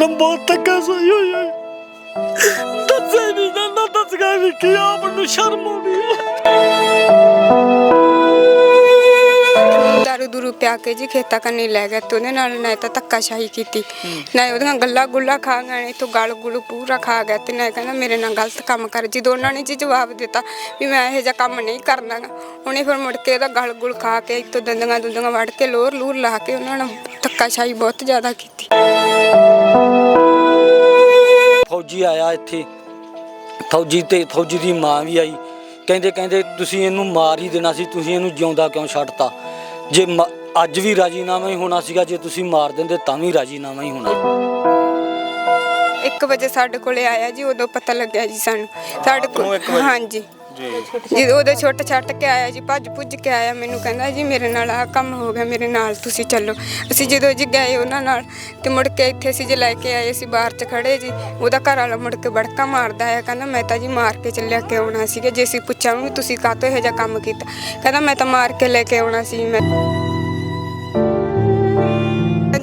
ਨਾਲ ਬਹੁਤ ਧੱਕਾ ਸਹੀ ਹੋਇਆ ਦੱਸੇ ਨਹੀਂ ਜਾਂਦਾ ਦੱਸਗਾ ਵੀ ਕੀ ਆਪ ਨੂੰ ਸ਼ਰਮ ਆਉਂਦੀ ਹੈ। ਦਾਰੂ ਦੂਰੂ ਪਿਆ ਕੇ ਜੀ ਖੇਤਾਂ ਕੰਨੀ ਲੈ ਗਿਆ ਤੇ ਉਹਦੇ ਨਾਲ ਨਾ ਤਾਂ ਧੱਕਾਸ਼ਾਹੀ ਕੀਤੀ। ਨਾ ਉਹਦੀਆਂ ਗੱਲਾਂ ਗੁੱਲਾ ਖਾ ਗਏ, ਨੇ ਤੋਂ ਗਲ ਗੁਲ ਪੂਰਾ ਖਾ ਗਿਆ ਤੇ ਨਾ ਕਹਿੰਦਾ ਮੇਰੇ ਨਾਲ ਗਲਤ ਕੰਮ ਕਰ। ਜੀ ਦੋਨਾਂ ਨੇ ਜੀ ਜਵਾਬ ਦਿੱਤਾ ਵੀ ਮੈਂ ਇਹੋ ਜਿਹਾ ਕੰਮ ਨਹੀਂ ਕਰਨਾ ਗਾ। ਉਹਨੇ ਫਿਰ ਮੁੜ ਕੇ ਉਹਦਾ ਗਲ ਗੁਲ ਖਾ ਕੇ ਇੱਥੋਂ ਦੰਦੀਆਂ ਦੁੰਦੀਆਂ ਵੜ ਕੇ ਲੋਰ ਲੂਰ ਲਾ ਕੇ ਉਹਨਾਂ ਨੂੰ ਧੱਕਾਸ਼ਾਹੀ ਬਹੁਤ ਜ਼ਿਆਦਾ ਕੀਤੀ। ਫੌਜੀ ਆਇਆ ਇੱਥੇ। ਫੌਜੀ ਤੇ ਫੌਜੀ ਦੀ ਮਾਂ ਵੀ ਆਈ। ਕਹਿੰਦੇ ਕਹਿੰਦੇ ਤੁਸੀਂ ਇਹਨੂੰ ਮਾਰ ਹੀ ਦੇਣਾ ਸੀ ਤੁਸੀਂ ਇਹਨੂੰ ਜਿਉਂਦਾ ਕਿਉਂ ਛੱਡਤਾ? ਜੇ ਅੱਜ ਵੀ ਰਾਜੀਨਾਮਾ ਹੀ ਹੋਣਾ ਸੀਗਾ ਜੇ ਤੁਸੀਂ ਮਾਰ ਦਿੰਦੇ ਤਾਂ ਵੀ ਰਾਜੀਨਾਮਾ ਹੀ ਹੋਣਾ। 1 ਵਜੇ ਸਾਡੇ ਕੋਲੇ ਆਇਆ ਜੀ ਉਦੋਂ ਪਤਾ ਲੱਗਿਆ ਜੀ ਸਾਨੂੰ। ਸਾਡੇ ਕੋਲ ਹਾਂਜੀ। ਜੀ। ਜਦੋਂ ਉਹਦੇ ਛੁੱਟ ਛੱਟ ਕੇ ਆਇਆ ਜੀ, ਭੱਜ ਭੁੱਜ ਕੇ ਆਇਆ। ਮੈਨੂੰ ਕਹਿੰਦਾ ਜੀ, ਮੇਰੇ ਨਾਲ ਆ ਕੰਮ ਹੋ ਗਿਆ, ਮੇਰੇ ਨਾਲ ਤੁਸੀਂ ਚੱਲੋ। ਅਸੀਂ ਜਦੋਂ ਜੀ ਗਏ ਉਹਨਾਂ ਨਾਲ ਤੇ ਮੁੜ ਕੇ ਇੱਥੇ ਅਸੀਂ ਜੇ ਲੈ ਕੇ ਆਏ, ਅਸੀਂ ਬਾਹਰ 'ਚ ਖੜੇ ਜੀ, ਉਹਦਾ ਘਰ ਵਾਲਾ ਮੁੜ ਕੇ ਬੜਕਾ ਮਾਰਦਾ ਹੈ ਕਹਿੰਦਾ ਮੈਂ ਤਾਂ ਜੀ ਮਾਰ ਕੇ ਚੱਲਿਆ ਕੇ ਆਉਣਾ ਸੀਗਾ। ਜੇ ਅਸੀਂ ਪੁੱਛਾਂਗੇ ਵੀ ਤੁਸੀਂ ਕਾਹਤੋਂ ਇਹੋ ਜਿਹਾ ਕੰਮ ਕੀਤਾ? ਕਹਿੰਦਾ ਮੈਂ ਤਾਂ ਮਾਰ ਕੇ ਲੈ ਕੇ ਆਉਣਾ ਸੀ, ਮੈਂ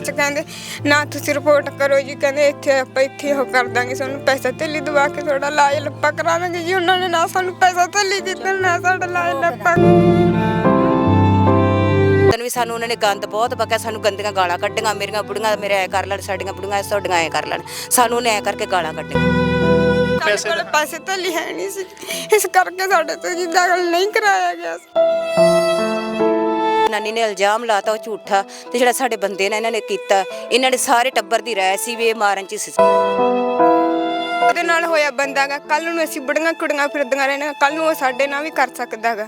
ਪੰਚ ਕਹਿੰਦੇ ਨਾ ਤੁਸੀਂ ਰਿਪੋਰਟ ਕਰੋ ਜੀ ਕਹਿੰਦੇ ਇੱਥੇ ਆਪਾਂ ਇੱਥੇ ਉਹ ਕਰ ਦਾਂਗੇ ਤੁਹਾਨੂੰ ਪੈਸਾ ਥੱਲੀ ਦਵਾ ਕੇ ਤੁਹਾਡਾ ਇਲਾਜ ਲੱਪਾ ਕਰਾਵਾਂਗੇ ਜੀ। ਉਹਨਾਂ ਨੇ ਨਾ ਸਾਨੂੰ ਪੈਸਾ ਥੱਲੀ ਦਿੱਤਾ ਨਾ ਸਾਡਾ ਇਲਾਜ ਲੱਪਾ। ਤਨ ਵੀ ਸਾਨੂੰ ਉਹਨਾਂ ਨੇ ਗੰਦ ਬਹੁਤ ਬਕਿਆ ਸਾਨੂੰ ਗੰਦੀਆਂ ਗਾਲਾਂ ਕੱਢੀਆਂ ਮੇਰੀਆਂ ਬੁੜੀਆਂ ਮੇਰੇ ਐ ਕਰ ਲੈਣ ਸਾਡੀਆਂ ਬੁੜੀਆਂ ਤੁਹਾਡੀਆਂ ਐ ਕਰ ਲੈਣ। ਸਾਨੂੰ ਉਹਨੇ ਐ ਕਰਕੇ ਗਾਲਾਂ ਕੱਢੀਆਂ। ਪੈਸੇ ਕੋਲ ਪੈਸੇ ਥੱਲੀ ਹੈ ਨਹੀਂ ਸੀ। ਇਸ ਕਰਕੇ ਸਾਡੇ ਤੋਂ ਜੀ ਦਾਖਲ ਨਹੀਂ ਕਰਾਇਆ ਗਿਆ ਸੀ। ਨਾਨੀ ਨੇ ਇਲਜ਼ਾਮ ਲਾਤਾ ਉਹ ਝੂਠਾ ਤੇ ਜਿਹੜਾ ਸਾਡੇ ਬੰਦੇ ਨੇ ਇਹਨਾਂ ਨੇ ਕੀਤਾ ਇਹਨਾਂ ਨੇ ਸਾਰੇ ਟੱਬਰ ਦੀ ਰਾਇ ਸੀ ਵੀ ਇਹ ਮਾਰਨ ਚ ਹੀ ਸੀ ਉਹਦੇ ਨਾਲ ਹੋਇਆ ਬੰਦਾਗਾ ਕੱਲ ਨੂੰ ਅਸੀਂ ਬੁੜੀਆਂ ਕੁੜੀਆਂ ਫਿਰਦੀਆਂ ਰਹਿਣਾ ਕੱਲ ਨੂੰ ਉਹ ਸਾਡੇ ਨਾਲ ਵੀ ਕਰ ਸਕਦਾਗਾ।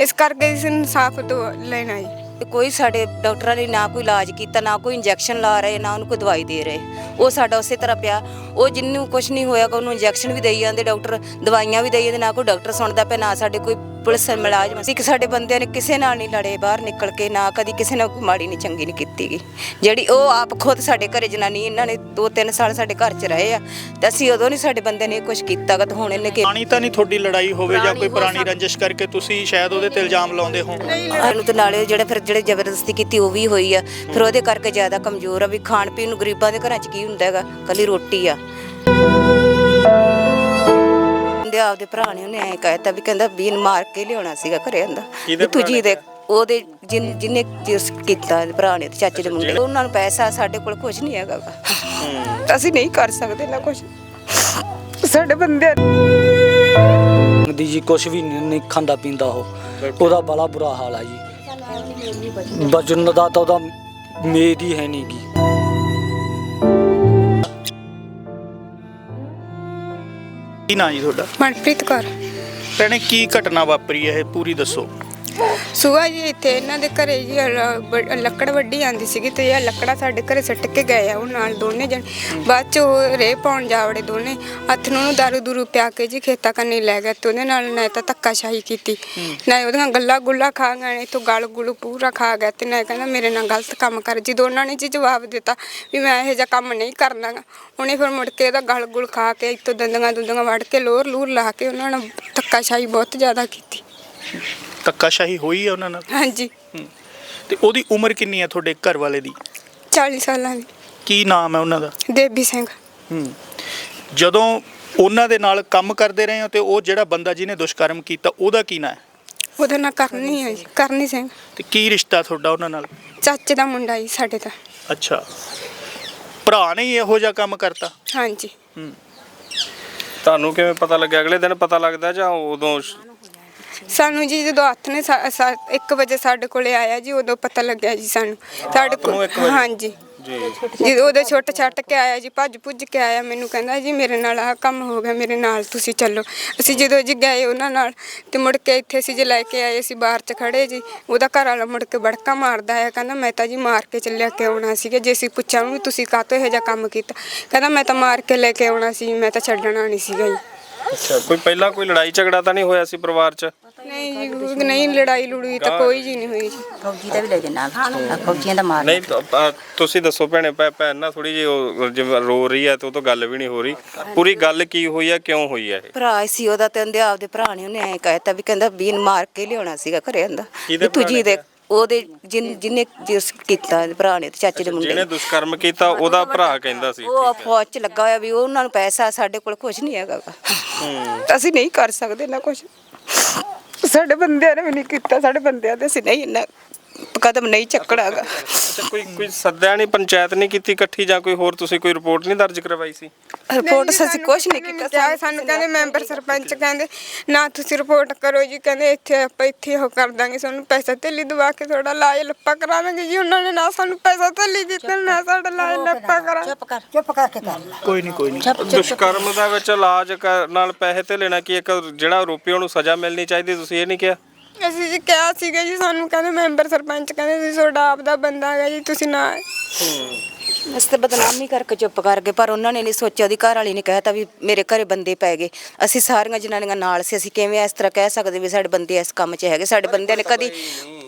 ਇਸ ਕਰਕੇ ਇਸ ਇਨਸਾਫ ਤੋਂ ਲੈਣਾ ਜੀ ਤੇ ਕੋਈ ਸਾਡੇ ਡਾਕਟਰਾਂ ਨੇ ਨਾ ਕੋਈ ਇਲਾਜ ਕੀਤਾ ਨਾ ਕੋਈ ਇੰਜੈਕਸ਼ਨ ਲਾ ਰਹੇ ਨਾ ਉਹਨੂੰ ਕੋਈ ਦਵਾਈ ਦੇ ਰਹੇ। ਉਹ ਸਾਡਾ ਉਸੇ ਤਰ੍ਹਾਂ ਪਿਆ। ਉਹ ਜਿੰਨੂੰ ਕੁਝ ਨਹੀਂ ਹੋਇਆ ਉਹਨੂੰ ਇੰਜੈਕਸ਼ਨ ਵੀ ਦੇਈ ਜਾਂਦੇ ਡਾਕਟਰ ਦਵਾਈਆਂ ਵੀ ਦੇਈ ਜਾਂਦੇ ਨਾ ਕੋਈ ਡਾਕਟਰ ਸੁਣਦਾ ਪਿਆ ਨਾ ਸਾਡੇ ਕੋਈ ਪੁਲਿਸ ਮੁਲਾਜ਼ਮ ਸੀ ਕਿ ਸਾਡੇ ਬੰਦਿਆਂ ਨੇ ਕਿਸੇ ਨਾਲ ਨਹੀਂ ਲੜੇ ਬਾਹਰ ਨਿਕਲ ਕੇ ਨਾ ਕਦੀ ਕਿਸੇ ਨਾਲ ਕੋਈ ਮਾੜੀ ਨਹੀਂ ਚੰਗੀ ਨਹੀਂ ਕੀਤੀ ਗੀ। ਜਿਹੜੀ ਉਹ ਆਪ ਖੁਦ ਸਾਡੇ ਘਰੇ ਜਨਾਨੀ ਇਹਨਾਂ ਨੇ 2-3 ਸਾਲ ਸਾਡੇ ਘਰ 'ਚ ਰਹੇ ਆ ਤੇ ਅਸੀਂ ਉਦੋਂ ਨਹੀਂ ਸਾਡੇ ਬੰਦੇ ਨੇ ਕੁਝ ਕੀਤਾ ਗਾ ਤੇ ਹੁਣ ਇਹਨੇ ਕਿ ਪੁਰਾਣੀ ਤਾਂ ਨਹੀਂ ਤੁਹਾਡੀ ਲੜਾਈ ਹੋਵੇ ਜਾਂ ਕੋਈ ਪੁਰਾਣੀ। ਰੰਜਿਸ਼ ਕਰਕੇ ਤੁਸੀਂ ਸ਼ਾਇਦ ਉਹਦੇ ਤੇ ਇਲਜ਼ਾਮ ਲਾਉਂਦੇ ਹੋ? ਸਾਨੂੰ ਤੇ ਨਾਲੇ ਜਿਹੜੇ ਫਿਰ ਜਿਹੜੇ ਜ਼ਬਰਦਸਤੀ ਕੀਤੀ ਉਹ ਵੀ ਹੋਈ ਆ। ਫਿਰ ਉਹਦੇ ਕਰਕੇ ਜ਼ਿਆਦਾ ਕਮਜ਼ੋਰ ਆ ਵੀ ਖਾਣ ਪੀਣ ਨੂੰ ਗਰੀਬਾਂ ਦੇ ਘਰਾਂ 'ਚ ਕੀ ਹੁੰਦਾ ਹੈਗਾ? ਕੱਲੀ ਰੋਟੀ ਆ। ਦੇ ਆਪਦੇ ਭਰਾ ਨੇ ਉਹਨੇ ਐ ਕਹਿਤਾ ਵੀ ਕਹਿੰਦਾ ਬੀਨ ਮਾਰ ਕੇ ਲਿਆਉਣਾ ਸੀਗਾ ਘਰੇ ਆਂਦਾ। ਵੀ ਤੁਜੀ ਦੇ ਉਹਦੇ ਜਿਨ- ਜਿਹਨੇ ਜਿਸ ਕੀਤਾ ਭਰਾ ਨੇ ਤੇ ਚਾਚੇ ਦੇ ਮੁੰਡੇ ਉਹਨਾਂ ਨੂੰ ਪੈਸਾ ਸਾਡੇ ਕੋਲ ਕੁਝ ਨਹੀਂ ਹੈਗਾ। ਤਾਂ ਅਸੀਂ ਨਹੀਂ ਕਰ ਸਕਦੇ ਨਾ ਕੁਝ ਸਾਡੇ ਬੰਦੇ ਦੀ ਜੀ ਕੁਛ ਵੀ ਨਹੀਂ ਨਹੀਂ ਖਾਂਦਾ ਪੀਂਦਾ ਉਹ। ਉਹਦਾ ਬੜਾ ਬੁਰਾ ਹਾਲ ਆ ਜੀ। ਬਚਨ ਦਾ ਤਾਂ ਉਹਦਾ ਮੇਦ ਹੀ ਹੈ ਨਹੀਂ ਗੀ। ਕੀ ਨਾਂ ਜੀ ਤੁਹਾਡਾ? ਮਨਪ੍ਰੀਤ ਕੌਰ। ਭੈਣੇ ਕੀ ਘਟਨਾ ਵਾਪਰੀ ਹੈ ਇਹ ਪੂਰੀ ਦੱਸੋ। ਸੁਆ ਜੀ ਇੱਥੇ ਇਹਨਾਂ ਦੇ ਘਰੇ ਜੀ ਲ- ਬ- ਲੱਕੜ ਵੱਡੀ ਆਂਦੀ ਸੀਗੀ ਤੇ ਇਹ ਲੱਕੜਾ ਸਾਡੇ ਘਰੇ ਸੱਟ ਕੇ ਗਏ ਆ ਉਹ ਨਾਲ ਦੋਨੇ ਜਣ। ਬਾਅਦ ਚ ਉਹ ਰੇ ਪਾਉਣ ਜਾਵੜੇ ਦੋਨੇ। ਹੱਥ ਨੂੰ ਉਹਨੂੰ ਦਾਰੂ ਦੂਰੂ ਪਿਆ ਕੇ ਜੀ ਖੇਤਾਂ ਕੰਨੀ ਲੈ ਗਿਆ ਤੇ ਉਹਦੇ ਨਾਲ ਨਾ ਤਾਂ ਧੱਕਾਸ਼ਾਹੀ ਕੀਤੀ। ਨਾ ਉਹਦੀਆਂ ਗੱਲਾਂ ਗੁੱਲਾ ਖਾ ਗਏ ਤੋਂ ਗਲ ਗੁਲ ਪੂਰਾ ਖਾ ਗਿਆ ਤੇ ਨਾ ਕਹਿੰਦਾ ਮੇਰੇ ਨਾਲ ਗਲਤ ਕੰਮ ਕਰ। ਜੀ ਦੋਨਾਂ ਨੇ ਜੀ ਜਵਾਬ ਦਿੱਤਾ ਵੀ ਮੈਂ ਇਹੋ ਜਿਹਾ ਕੰਮ ਨਹੀਂ ਕਰਨਾ ਗਾ। ਉਹਨੇ ਫਿਰ ਮੁੜ ਕੇ ਉਹਦਾ ਗਲ ਗੁਲ ਖਾ ਕੇ ਇੱਥੋਂ ਦੰਦੀਆਂ ਦੁੰਦੀਆਂ ਵੜ ਕੇ ਲੋਰ ਲੂਰ ਲਾ ਕੇ ਉਹਨਾਂ ਨੇ ਧੱਕਾਸ਼ਾਹੀ ਬਹੁਤ ਜ਼ਿਆਦਾ ਕੀਤੀ। ਧੱਕਾਸ਼ਾਹੀ ਹੋਈ ਹੈ ਉਹਨਾਂ ਨਾਲ? ਹਾਂਜੀ। ਤੇ ਉਹਦੀ ਉਮਰ ਕਿੰਨੀ ਹੈ ਤੁਹਾਡੇ ਘਰ ਵਾਲੇ ਦੀ? 40 ਸਾਲਾਂ ਦੀ। ਕੀ ਨਾਮ ਹੈ ਉਹਨਾਂ ਦਾ? ਦੇਵੀ ਸਿੰਘ। ਹੂੰ। ਜਦੋਂ ਉਹਨਾਂ ਦੇ ਨਾਲ ਕੰਮ ਕਰਦੇ ਰਹੇ ਹੋ ਤੇ ਉਹ ਜਿਹੜਾ ਬੰਦਾ ਜਿਹਨੇ ਦੁਸ਼ਕਰਮ ਕੀਤਾ ਉਹਦਾ ਕੀ ਨਾਂ ਹੈ? ਉਹਦਾ ਨਾਂ ਕਰਨੀ ਹੈ ਜੀ ਕਰਨੀ ਸਿੰਘ। ਤੇ ਕੀ ਰਿਸ਼ਤਾ ਤੁਹਾਡਾ ਉਹਨਾਂ ਨਾਲ? ਚਾਚੇ ਦਾ ਮੁੰਡਾ ਜੀ ਸਾਡੇ ਦਾ। ਅੱਛਾ। ਭਰਾ ਨੇ ਹੀ ਇਹੋ ਜਿਹਾ ਕੰਮ ਕਰਤਾ? ਹਾਂਜੀ। ਹੂੰ। ਤੁਹਾਨੂੰ ਕਿਵੇਂ ਪਤਾ ਲੱਗਿਆ? ਅਗਲੇ ਦਿਨ ਪਤਾ ਲੱਗਦਾ ਜਾਂ ਉਦੋਂ ਸ਼- ਸਾਨੂੰ ਜੀ ਜਦੋਂ ਹੱਥ ਨੇ 1 ਵਜੇ ਸਾਡੇ ਕੋਲੇ ਆਇਆ ਜੀ ਉਦੋਂ ਪਤਾ ਲੱਗਿਆ ਜੀ ਸਾਨੂੰ। ਸਾਡੇ ਕੋਲ? ਹਾਂਜੀ। ਜੀ। ਉਹਦੇ ਛੁੱਟ ਛੱਟ ਕੇ ਆਇਆ ਜੀ ਭੱਜ ਭੁੱਜ ਕੇ ਆਇਆ। ਮੈਨੂੰ ਕਹਿੰਦਾ ਜੀ ਮੇਰੇ ਨਾਲ ਆ ਕੰਮ ਹੋ ਗਿਆ ਮੇਰੇ ਨਾਲ ਤੁਸੀਂ ਚੱਲੋ। ਅਸੀਂ ਜਦੋਂ ਜੀ ਗਏ ਉਹਨਾਂ ਨਾਲ ਤੇ ਮੁੜ ਕੇ ਇੱਥੇ ਅਸੀਂ ਜੇ ਲੈ ਕੇ ਆਏ ਅਸੀਂ ਬਾਹਰ 'ਚ ਖੜੇ ਜੀ। ਉਹਦਾ ਘਰ ਵਾਲਾ ਮੁੜ ਕੇ ਬੜਕਾ ਮਾਰਦਾ ਹੈ ਕਹਿੰਦਾ ਮੈਂ ਤਾਂ ਜੀ ਮਾਰ ਕੇ ਚੱਲਿਆ ਕੇ ਆਉਣਾ ਸੀਗਾ। ਜੇ ਅਸੀਂ ਪੁੱਛਾਂਗੇ ਵੀ ਤੁਸੀਂ ਕਾਹਤੋਂ ਇਹੋ ਜਿਹਾ ਕੰਮ ਕੀਤਾ? ਕਹਿੰਦਾ ਮੈਂ ਤਾਂ ਮਾਰ ਕੇ ਲੈ ਕੇ ਆਉਣਾ ਸੀ ਮੈਂ ਤਾਂ ਛੱਡਣਾ ਨਹੀਂ ਸੀਗਾ ਜੀ। ਅੱਛਾ ਕੋਈ ਪਹਿਲਾਂ ਕੋਈ ਲੜਾਈ ਝਗੜਾ ਤਾਂ ਨਹੀਂ ਹੋਇਆ ਸੀ ਪਰਿਵਾਰ 'ਚ? ਨਹੀਂ ਜੀ ਨਹੀਂ ਲੜਾਈ ਲੜੂਈ ਤਾਂ ਕੋਈ ਜੀ ਨਹੀਂ ਹੋਈ ਜੀ। ਫੌਜੀ ਦਾ ਵੀ ਲੈ ਜੇ ਨਾਲ ਫੌਜੀਆਂ ਦਾ ਮਾਰ ਨਹੀਂ ਤਾਂ, ਅ, ਤੁਸੀਂ ਦੱਸੋ ਭੈਣੇ ਭੈ- ਭੈਣ ਨਾ ਥੋੜੀ ਜਿਹੀ ਉਹ ਜਿਵੇਂ ਰੋ ਰਹੀ ਹੈ ਤੇ ਉਹ ਤੋਂ ਗੱਲ ਵੀ ਨਹੀਂ ਹੋ ਰਹੀ। ਪੂਰੀ ਗੱਲ ਕੀ ਹੋਈ ਹੈ ਕਿਉਂ ਹੋਈ ਹੈ ਇਹ? ਭਰਾ ਸੀ ਉਹਦਾ ਤੇ ਉਹਦੇ ਆਪਦੇ ਭਰਾ ਨੇ ਉਹਨੇ ਐ ਕਹਿਤਾ ਵੀ ਕਹਿੰਦਾ ਬੀਨ ਮਾਰ ਕੇ ਲਿਆਉਣਾ ਸੀਗਾ ਘਰੇ ਆਂਦਾ ਕਿਹਦੇ ਵੀ ਤੁਜੀ ਭਰਾ ਨੇ ਦੇ ਉਹਦੇ ਜਿਨ- ਜਿਹਨੇ ਜਿਸ ਕੀਤਾ ਇਹਦੇ ਭਰਾ ਨੇ ਤੇ ਚਾਚੇ ਦੇ ਮੁੰਡੇ ਜਿਹਨੇ ਨੇ। ਦੁਸ਼ਕਰਮ ਕੀਤਾ ਉਹਦਾ ਭਰਾ ਕਹਿੰਦਾ ਸੀ ਉਹ ਫੌਜ ਚ ਲੱਗਾ ਹੋਇਆ ਵੀ ਉਹਨਾਂ ਨੂੰ ਪੈਸਾ ਸਾਡੇ ਕੋਲ ਕੁਝ ਨਹੀਂ ਹੈਗਾ ਗਾ। ਅਸੀਂ ਨਹੀਂ ਕਰ ਸਕਦੇ ਨਾ ਕੁਝ ਸਾਡੇ ਬੰਦਿਆਂ ਨੇ ਵੀ ਨਹੀਂ ਕੀਤਾ ਸਾਡੇ ਬੰਦਿਆਂ ਦੇ ਅਸੀਂ ਨਹੀਂ ਇੰਨਾ ਕਦਮ ਨਹੀਂ ਚੱਕਣਾਗਾ ਅੱਛਾ ਕੋਈ ਕੋਈ ਸੱਦਿਆ ਨਹੀਂ ਪੰਚਾਇਤ ਨਹੀਂ ਕੀਤੀ ਇਕੱਠੀ ਜਾਂ ਕੋਈ ਹੋਰ ਤੁਸੀਂ ਕੋਈ ਰਿਪੋਰਟ ਨਹੀਂ ਦਰਜ ਕਰਵਾਈ ਸੀ? ਰਿਪੋਰਟ ਅਸੀਂ ਕੁਝ ਨਹੀਂ ਕੀਤਾ ਕਿਹਾ ਸਾਨੂੰ ਕਹਿੰਦੇ ਮੈਂਬਰ ਸਰਪੰਚ ਕਹਿੰਦੇ ਨਾ ਤੁਸੀਂ ਰਿਪੋਰਟ ਕਰੋ ਜੀ। ਕਹਿੰਦੇ ਇੱਥੇ ਆਪਾਂ ਇੱਥੇ ਉਹ ਕਰ ਦਾਂਗੇ ਸਾਨੂੰ ਪੈਸਾ ਥੱਲੀ ਦਵਾ ਕੇ ਥੋੜਾ ਲਾਜ ਲੱਪਾ ਕਰਾਵਾਂਗੇ ਜੀ। ਉਹਨਾਂ ਨੇ ਨਾ ਸਾਨੂੰ ਪੈਸਾ ਥੱਲੀ ਦਿੱਤਾ ਨਾ ਸਾਡਾ ਲਾਜ ਲੱਪਾ ਕਰਾ ਚੁੱਪ ਕਰ ਚੁੱਪ ਕਰਕੇ ਕਰ ਲੈ। ਕੋਈ ਨਹੀਂ ਕੋਈ ਨਹੀਂ। ਦੁਸ਼ਕਰਮ ਦਾ ਵਿੱਚ ਇਲਾਜ ਨਾਲ ਪੈਸੇ ਤੇ ਲੈਣਾ ਕੀ ਇੱਕ ਜਿਹੜਾ ਆਰੋਪੀ ਉਹਨੂੰ ਸਜ਼ਾ ਮਿਲਣੀ ਚਾਹੀਦੀ ਤੁਸੀਂ ਇਹ ਨਹੀਂ ਕਿਹਾ? ਅਸੀਂ ਜੀ ਕਿਹਾ ਸੀਗਾ ਜੀ, ਸਾਨੂੰ ਕਹਿੰਦੇ ਮੈਂਬਰ ਸਰਪੰਚ ਕਹਿੰਦੇ ਤੁਸੀਂ ਤੁਹਾਡਾ ਆਪ ਦਾ ਬੰਦਾ ਹੈਗਾ ਜੀ, ਤੁਸੀਂ ਨਾ ਅਸੀਂ ਤਾਂ ਬਦਨਾਮੀ ਕਰਕੇ ਚੁੱਪ ਕਰ ਗਏ ਪਰ ਉਹਨਾਂ ਨੇ ਨਹੀਂ ਸੋਚਿਆ ਉਹਦੀ ਘਰ ਵਾਲੀ ਨੇ ਕਹਿਤਾ ਵੀ ਮੇਰੇ ਘਰੇ ਬੰਦੇ ਪੈ ਗਏ। ਅਸੀਂ ਸਾਰੀਆਂ ਜਨਾਨੀਆਂ ਨਾਲ ਸੀ ਅਸੀਂ ਕਿਵੇਂ ਇਸ ਤਰ੍ਹਾਂ ਕਹਿ ਸਕਦੇ ਵੀ ਸਾਡੇ ਬੰਦੇ ਇਸ ਕੰਮ 'ਚ ਹੈਗੇ? ਸਾਡੇ ਬੰਦਿਆਂ ਨੇ ਕਦੀ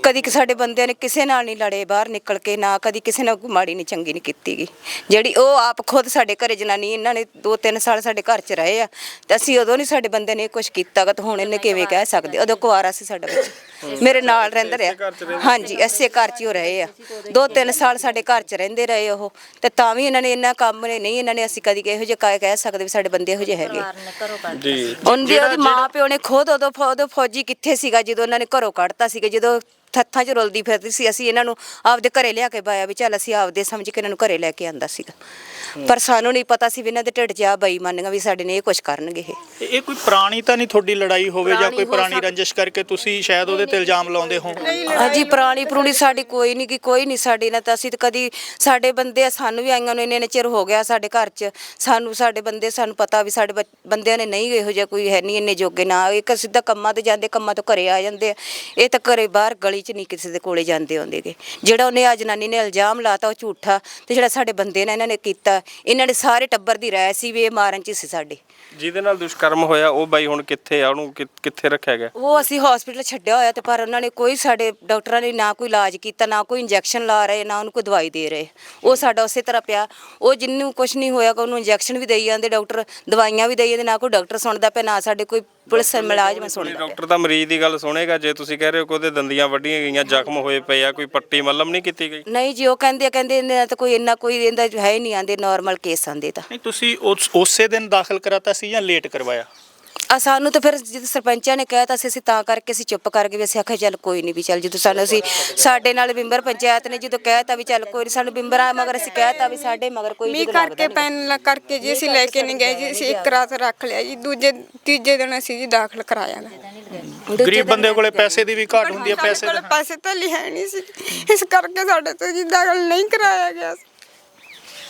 ਕਦੀ ਸਾਡੇ ਬੰਦਿਆਂ ਨੇ ਕਿਸੇ ਨਾਲ ਨਹੀਂ ਲੜੇ ਬਾਹਰ ਨਿਕਲ ਕੇ ਨਾ ਕਦੀ ਕਿਸੇ ਨਾਲ ਕੋਈ ਮਾੜੀ ਨਹੀਂ ਚੰਗੀ ਨਹੀਂ ਕੀਤੀ ਗੀ। ਜਿਹੜੀ ਉਹ ਆਪ ਖੁਦ ਸਾਡੇ ਘਰੇ ਜਨਾਨੀ ਇਹਨਾਂ ਨੇ 2-3 ਸਾਲ ਸਾਡੇ ਘਰ 'ਚ ਰਹੇ ਆ ਤੇ ਅਸੀਂ ਉਦੋਂ ਨਹੀਂ ਸਾਡੇ ਬੰਦੇ ਨੇ ਕੁਝ ਕੀਤਾਗਾ ਤਾਂ ਹੁਣ ਇਹਨੇ ਕਿਵੇਂ ਕਹਿ ਸਕਦੇ? ਉਦੋਂ ਕੁਆਰਾ ਸੀ ਸਾਡਾ ਬੱਚਾ ਮੇਰੇ ਨਾਲ ਰਹਿੰਦਾ ਰਿਹਾ। ਹਾਂਜੀ ਐਸੇ ਘਰ 'ਚ ਹੀ ਉਹ ਰਹੇ ਆ। ਦੋ ਤਿੰਨ ਸਾਲ ਸਾਡੇ ਘਰ 'ਚ ਰਹਿੰਦੇ ਰਹੇ ਉਹ। ਤੇ ਤਾਂ ਵੀ ਇਹਨਾਂ ਨੇ ਇੰਨਾ ਕੰਮ ਨੇ ਨਹੀਂ ਇਹਨਾਂ ਨੇ ਅਸੀਂ ਕਦੀ ਇਹੋ ਜਿਹੇ ਕਹਿ ਕਹਿ ਸਕਦੇ ਵੀ ਸਾਡੇ ਬੰਦੇ ਇਹੋ ਜਿਹੇ ਹੈਗੇ। ਜੀ। ਉਹਦੇ ਉਹਦੇ ਮਾਂ ਪਿਓ ਨੇ ਖੁਦ ਉਦੋਂ ਫੌ- ਉਦੋਂ ਫੌਜੀ ਕਿੱਥੇ ਸੀਗਾ ਜਦੋਂ ਉਹਨਾਂ ਨੇ ਘਰੋਂ ਕੱਢਤਾ ਸੀਗਾ ਜਦੋਂ ਥੱਥਾਂ 'ਚ ਰੁਲਦੀ ਫਿਰਦੀ ਸੀ। ਅਸੀਂ ਇਹਨਾਂ ਨੂੰ ਆਪਦੇ ਘਰੇ ਲਿਆ ਕੇ ਬਾਇਆ ਵੀ ਚੱਲ ਅਸੀਂ ਆਪਦੇ ਸਮਝ ਕੇ ਇਹਨਾਂ ਨੂੰ ਘਰੇ ਲੈ ਕੇ ਆਂਦਾ ਸੀਗਾ। ਪਰ ਸਾਨੂੰ ਨਹੀਂ ਪਤਾ ਸੀ ਵੀ ਇਹਨਾਂ ਦੇ ਢਿੱਡ 'ਚ ਆ ਬੇਈਮਾਨੀਆਂ ਵੀ ਸਾਡੇ ਨੇ ਇਹ ਕੁਝ ਕਰਨਗੇ ਇਹ। ਇਹ ਕੋਈ ਪੁਰਾਣੀ ਤਾਂ ਨਹੀਂ ਤੁਹਾਡੀ ਲੜਾਈ ਹੋਵੇ ਜਾਂ ਕੋਈ ਪੁਰਾਣੀ ਰੰਜਿਸ਼ ਕਰਕੇ ਤੁਸੀਂ ਸ਼ਾਇਦ ਉਹਦੇ ਤੇ ਇਲਜ਼ਾਮ ਲਾਉਂਦੇ ਹੋ? ਅਜੀ ਪੁਰਾਣੀ ਪੁਰਾਣੀ ਸਾਡੀ ਕੋਈ ਨਹੀਂ ਕਿ ਕੋਈ ਨਹੀਂ ਸਾਡੀ ਨਾ ਤਾਂ ਅਸੀਂ ਤਾਂ ਕਦੀ ਸਾਡੇ ਬੰਦੇ ਆ, ਸਾਨੂੰ ਵੀ ਆਈਆਂ ਨੂੰ ਇੰਨੇ ਇੰਨੇ ਚਿਰ ਹੋ ਗਿਆ ਸਾਡੇ ਘਰ 'ਚ। ਸਾਨੂੰ ਸਾਡੇ ਬੰਦੇ ਸਾਨੂੰ ਪਤਾ ਵੀ ਸਾਡੇ ਬੱਚ- ਬੰਦਿਆਂ ਨੇ ਨਹੀਂ ਇਹੋ ਜਿਹਾ ਕੋਈ ਹੈ ਨਹੀਂ ਇੰਨੇ ਜੋਗੇ ਨਾ। ਇੱਕ ਸਿੱਧਾ ਕੰਮਾਂ ਤੇ ਜਾਂਦੇ ਕੰਮਾਂ ਤੋਂ ਘਰੇ ਆ ਜਾਂਦੇ ਆ। ਇਹ ਤਾਂ ਘਰੇ ਬਾਹਰ ਗਲੀ 'ਚ ਨਹੀਂ ਕਿਸੇ ਦੇ ਕੋਲੇ ਜਾਂਦੇ ਆਉਂਦੇਗੇ। ਜਿਹੜਾ ਉਹਨੇ ਆ ਜਨਾਨੀ ਨੇ ਇਲਜ਼ਾਮ ਲਾਤਾ, ਉਹ ਝੂਠਾ, ਤੇ ਜਿਹੜਾ ਸਾਡੇ ਬੰਦੇ ਨੇ ਇਹਨਾਂ ਨੇ ਕੀਤਾ, ਇਹਨਾਂ ਨੇ ਸਾਰੇ ਟੱਬਰ ਦੀ ਰਾਇ ਸੀ ਵੀ ਇਹ ਮਾਰਨ 'ਚ ਹੀ ਸੀ ਸਾਡੇ। ਜਿਹਦੇ ਨਾਲ ਦੁਸ਼ਕਰਮ ਹੋਇਆ ਉਹ ਬਾਈ ਹੁਣ ਕਿੱਥੇ ਆ? ਉਹਨੂੰ ਕਿ- ਕਿੱਥੇ ਰੱਖਿਆ ਗਿਆ? ਉਹ ਅਸੀਂ ਹਸਪੀਟਲ ਛੱਡਿਆ ਹੋਇਆ ਤੇ ਪਰ ਉਹਨਾਂ ਨੇ ਕੋਈ ਸਾਡੇ ਡਾਕਟਰਾਂ ਨੇ ਨਾ ਕੋਈ ਇਲਾਜ ਕੀਤਾ ਨਾ ਕੋਈ ਇੰਜੈਕਸ਼ਨ ਲਾ ਰਹੇ ਨਾ ਉਹਨੂੰ ਕੋਈ ਦਵਾਈ ਦੇ ਰਹੇ। ਉਹ ਸਾਡਾ ਉਸੇ ਤਰ੍ਹਾਂ ਪਿਆ। ਉਹ ਜਿੰਨੂੰ ਕੁਝ ਨਹੀਂ ਹੋਇਆ ਉਹਨੂੰ ਇੰਜੈਕਸ਼ਨ ਵੀ ਦੇਈ ਜਾਂਦੇ ਡਾਕਟਰ ਦਵਾਈਆਂ ਵੀ ਦੇਈ ਜਾਂਦੇ ਨਾ ਕੋਈ ਡਾਕਟਰ ਸੁਣਦਾ ਪਿਆ ਨਾ ਸਾਡੇ ਕੋਈ ਪੁਲਿਸ ਮੁਲਾਜ਼ਮ ਸੁਣਦਾ ਪਿਆ। ਡਾਕਟਰ ਤਾਂ ਮਰੀਜ਼ ਦੀ ਗੱਲ ਸੁਣੇਗਾ ਜੇ ਤੁਸੀਂ ਕਹਿ ਰਹੇ ਹੋ ਕਿ ਉਹਦੇ ਦੰਦੀਆਂ ਵੱਡੀਆਂ ਗਈਆਂ ਜ਼ਖਮ ਹੋਏ ਪਏ ਆ ਕੋਈ ਪੱਟੀ ਮੱਲਮ ਨਹੀਂ ਕੀਤੀ ਗਈ? ਨਹੀਂ ਜੀ ਉਹ ਕਹਿੰਦੇ ਆ ਕਹਿੰਦੇ ਇਹਨਾਂ ਤਾਂ ਕੋਈ ਇੰਨਾ ਕੋਈ ਇਹਦਾ ਹੈ ਹੀ ਨਹੀਂ ਆਂਦੇ ਨਾਰਮਲ ਕੇਸ ਆਂਦੇ ਤਾਂ। ਨਹੀਂ ਤੁਸੀਂ ਉਸ ਉਸੇ ਦਿਨ ਦਾਖਲ ਕਰਾਤਾ ਸੀ ਜਾਂ ਲੇਟ ਕਰਵਾਇਆ? ਆ ਸਾਨੂੰ ਤਾਂ ਫਿਰ ਜਦੋਂ ਸਰਪੰਚਾਂ ਨੇ ਕਹਿਤਾ ਸੀ ਅਸੀਂ ਤਾਂ ਕਰਕੇ ਅਸੀਂ ਚੁੱਪ ਕਰ ਗਏ ਵੀ ਅਸੀਂ ਆਖਿਆ ਚੱਲ ਕੋਈ ਨਹੀਂ ਵੀ ਚੱਲ ਜਦੋਂ ਸਾਨੂੰ ਅਸੀਂ ਸਾਡੇ ਨਾਲ ਬਿੰਬਰ ਪੰਚਾਇਤ ਨੇ ਜਦੋਂ ਕਹਿਤਾ ਵੀ ਚੱਲ ਕੋਈ ਨੀ ਸਾਨੂੰ ਬਿੰਬਰਾਂ ਮਗਰ ਅਸੀਂ ਕਹਿਤਾ ਵੀ ਸਾਡੇ ਮਗਰ ਕੋਈ ਜਦੋਂ ਕਰਕੇ। ਪੈਨ ਲਾ ਕਰਕੇ ਜੀ ਅਸੀਂ ਲੈ ਕੇ ਨਹੀਂ ਗਏ ਜੀ ਅਸੀਂ ਇੱਕ ਰਾਤ ਰੱਖ ਲਿਆ ਜੀ ਦੂਜੇ ਤੀਜੇ ਦਿਨ ਅਸੀਂ ਜੀ ਦਾਖਲ ਕਰਾਇਆ ਗਾ। ਗਰੀਬ ਬੰਦੇ ਕੋਲੇ ਪੈਸੇ ਦੀ ਵੀ ਘਾਟ ਹੁੰਦੀ ਹੈ ਪੈਸੇ ਕੋਲ ਪੈਸੇ ਤਾਂ ਹੈ ਨਹੀਂ ਸੀ। ਇਸ ਕਰਕੇ ਸਾਡੇ ਤੋਂ ਜੀ ਦਾਖਲ ਨਹੀਂ ਕਰਾਇਆ ਗਿਆ।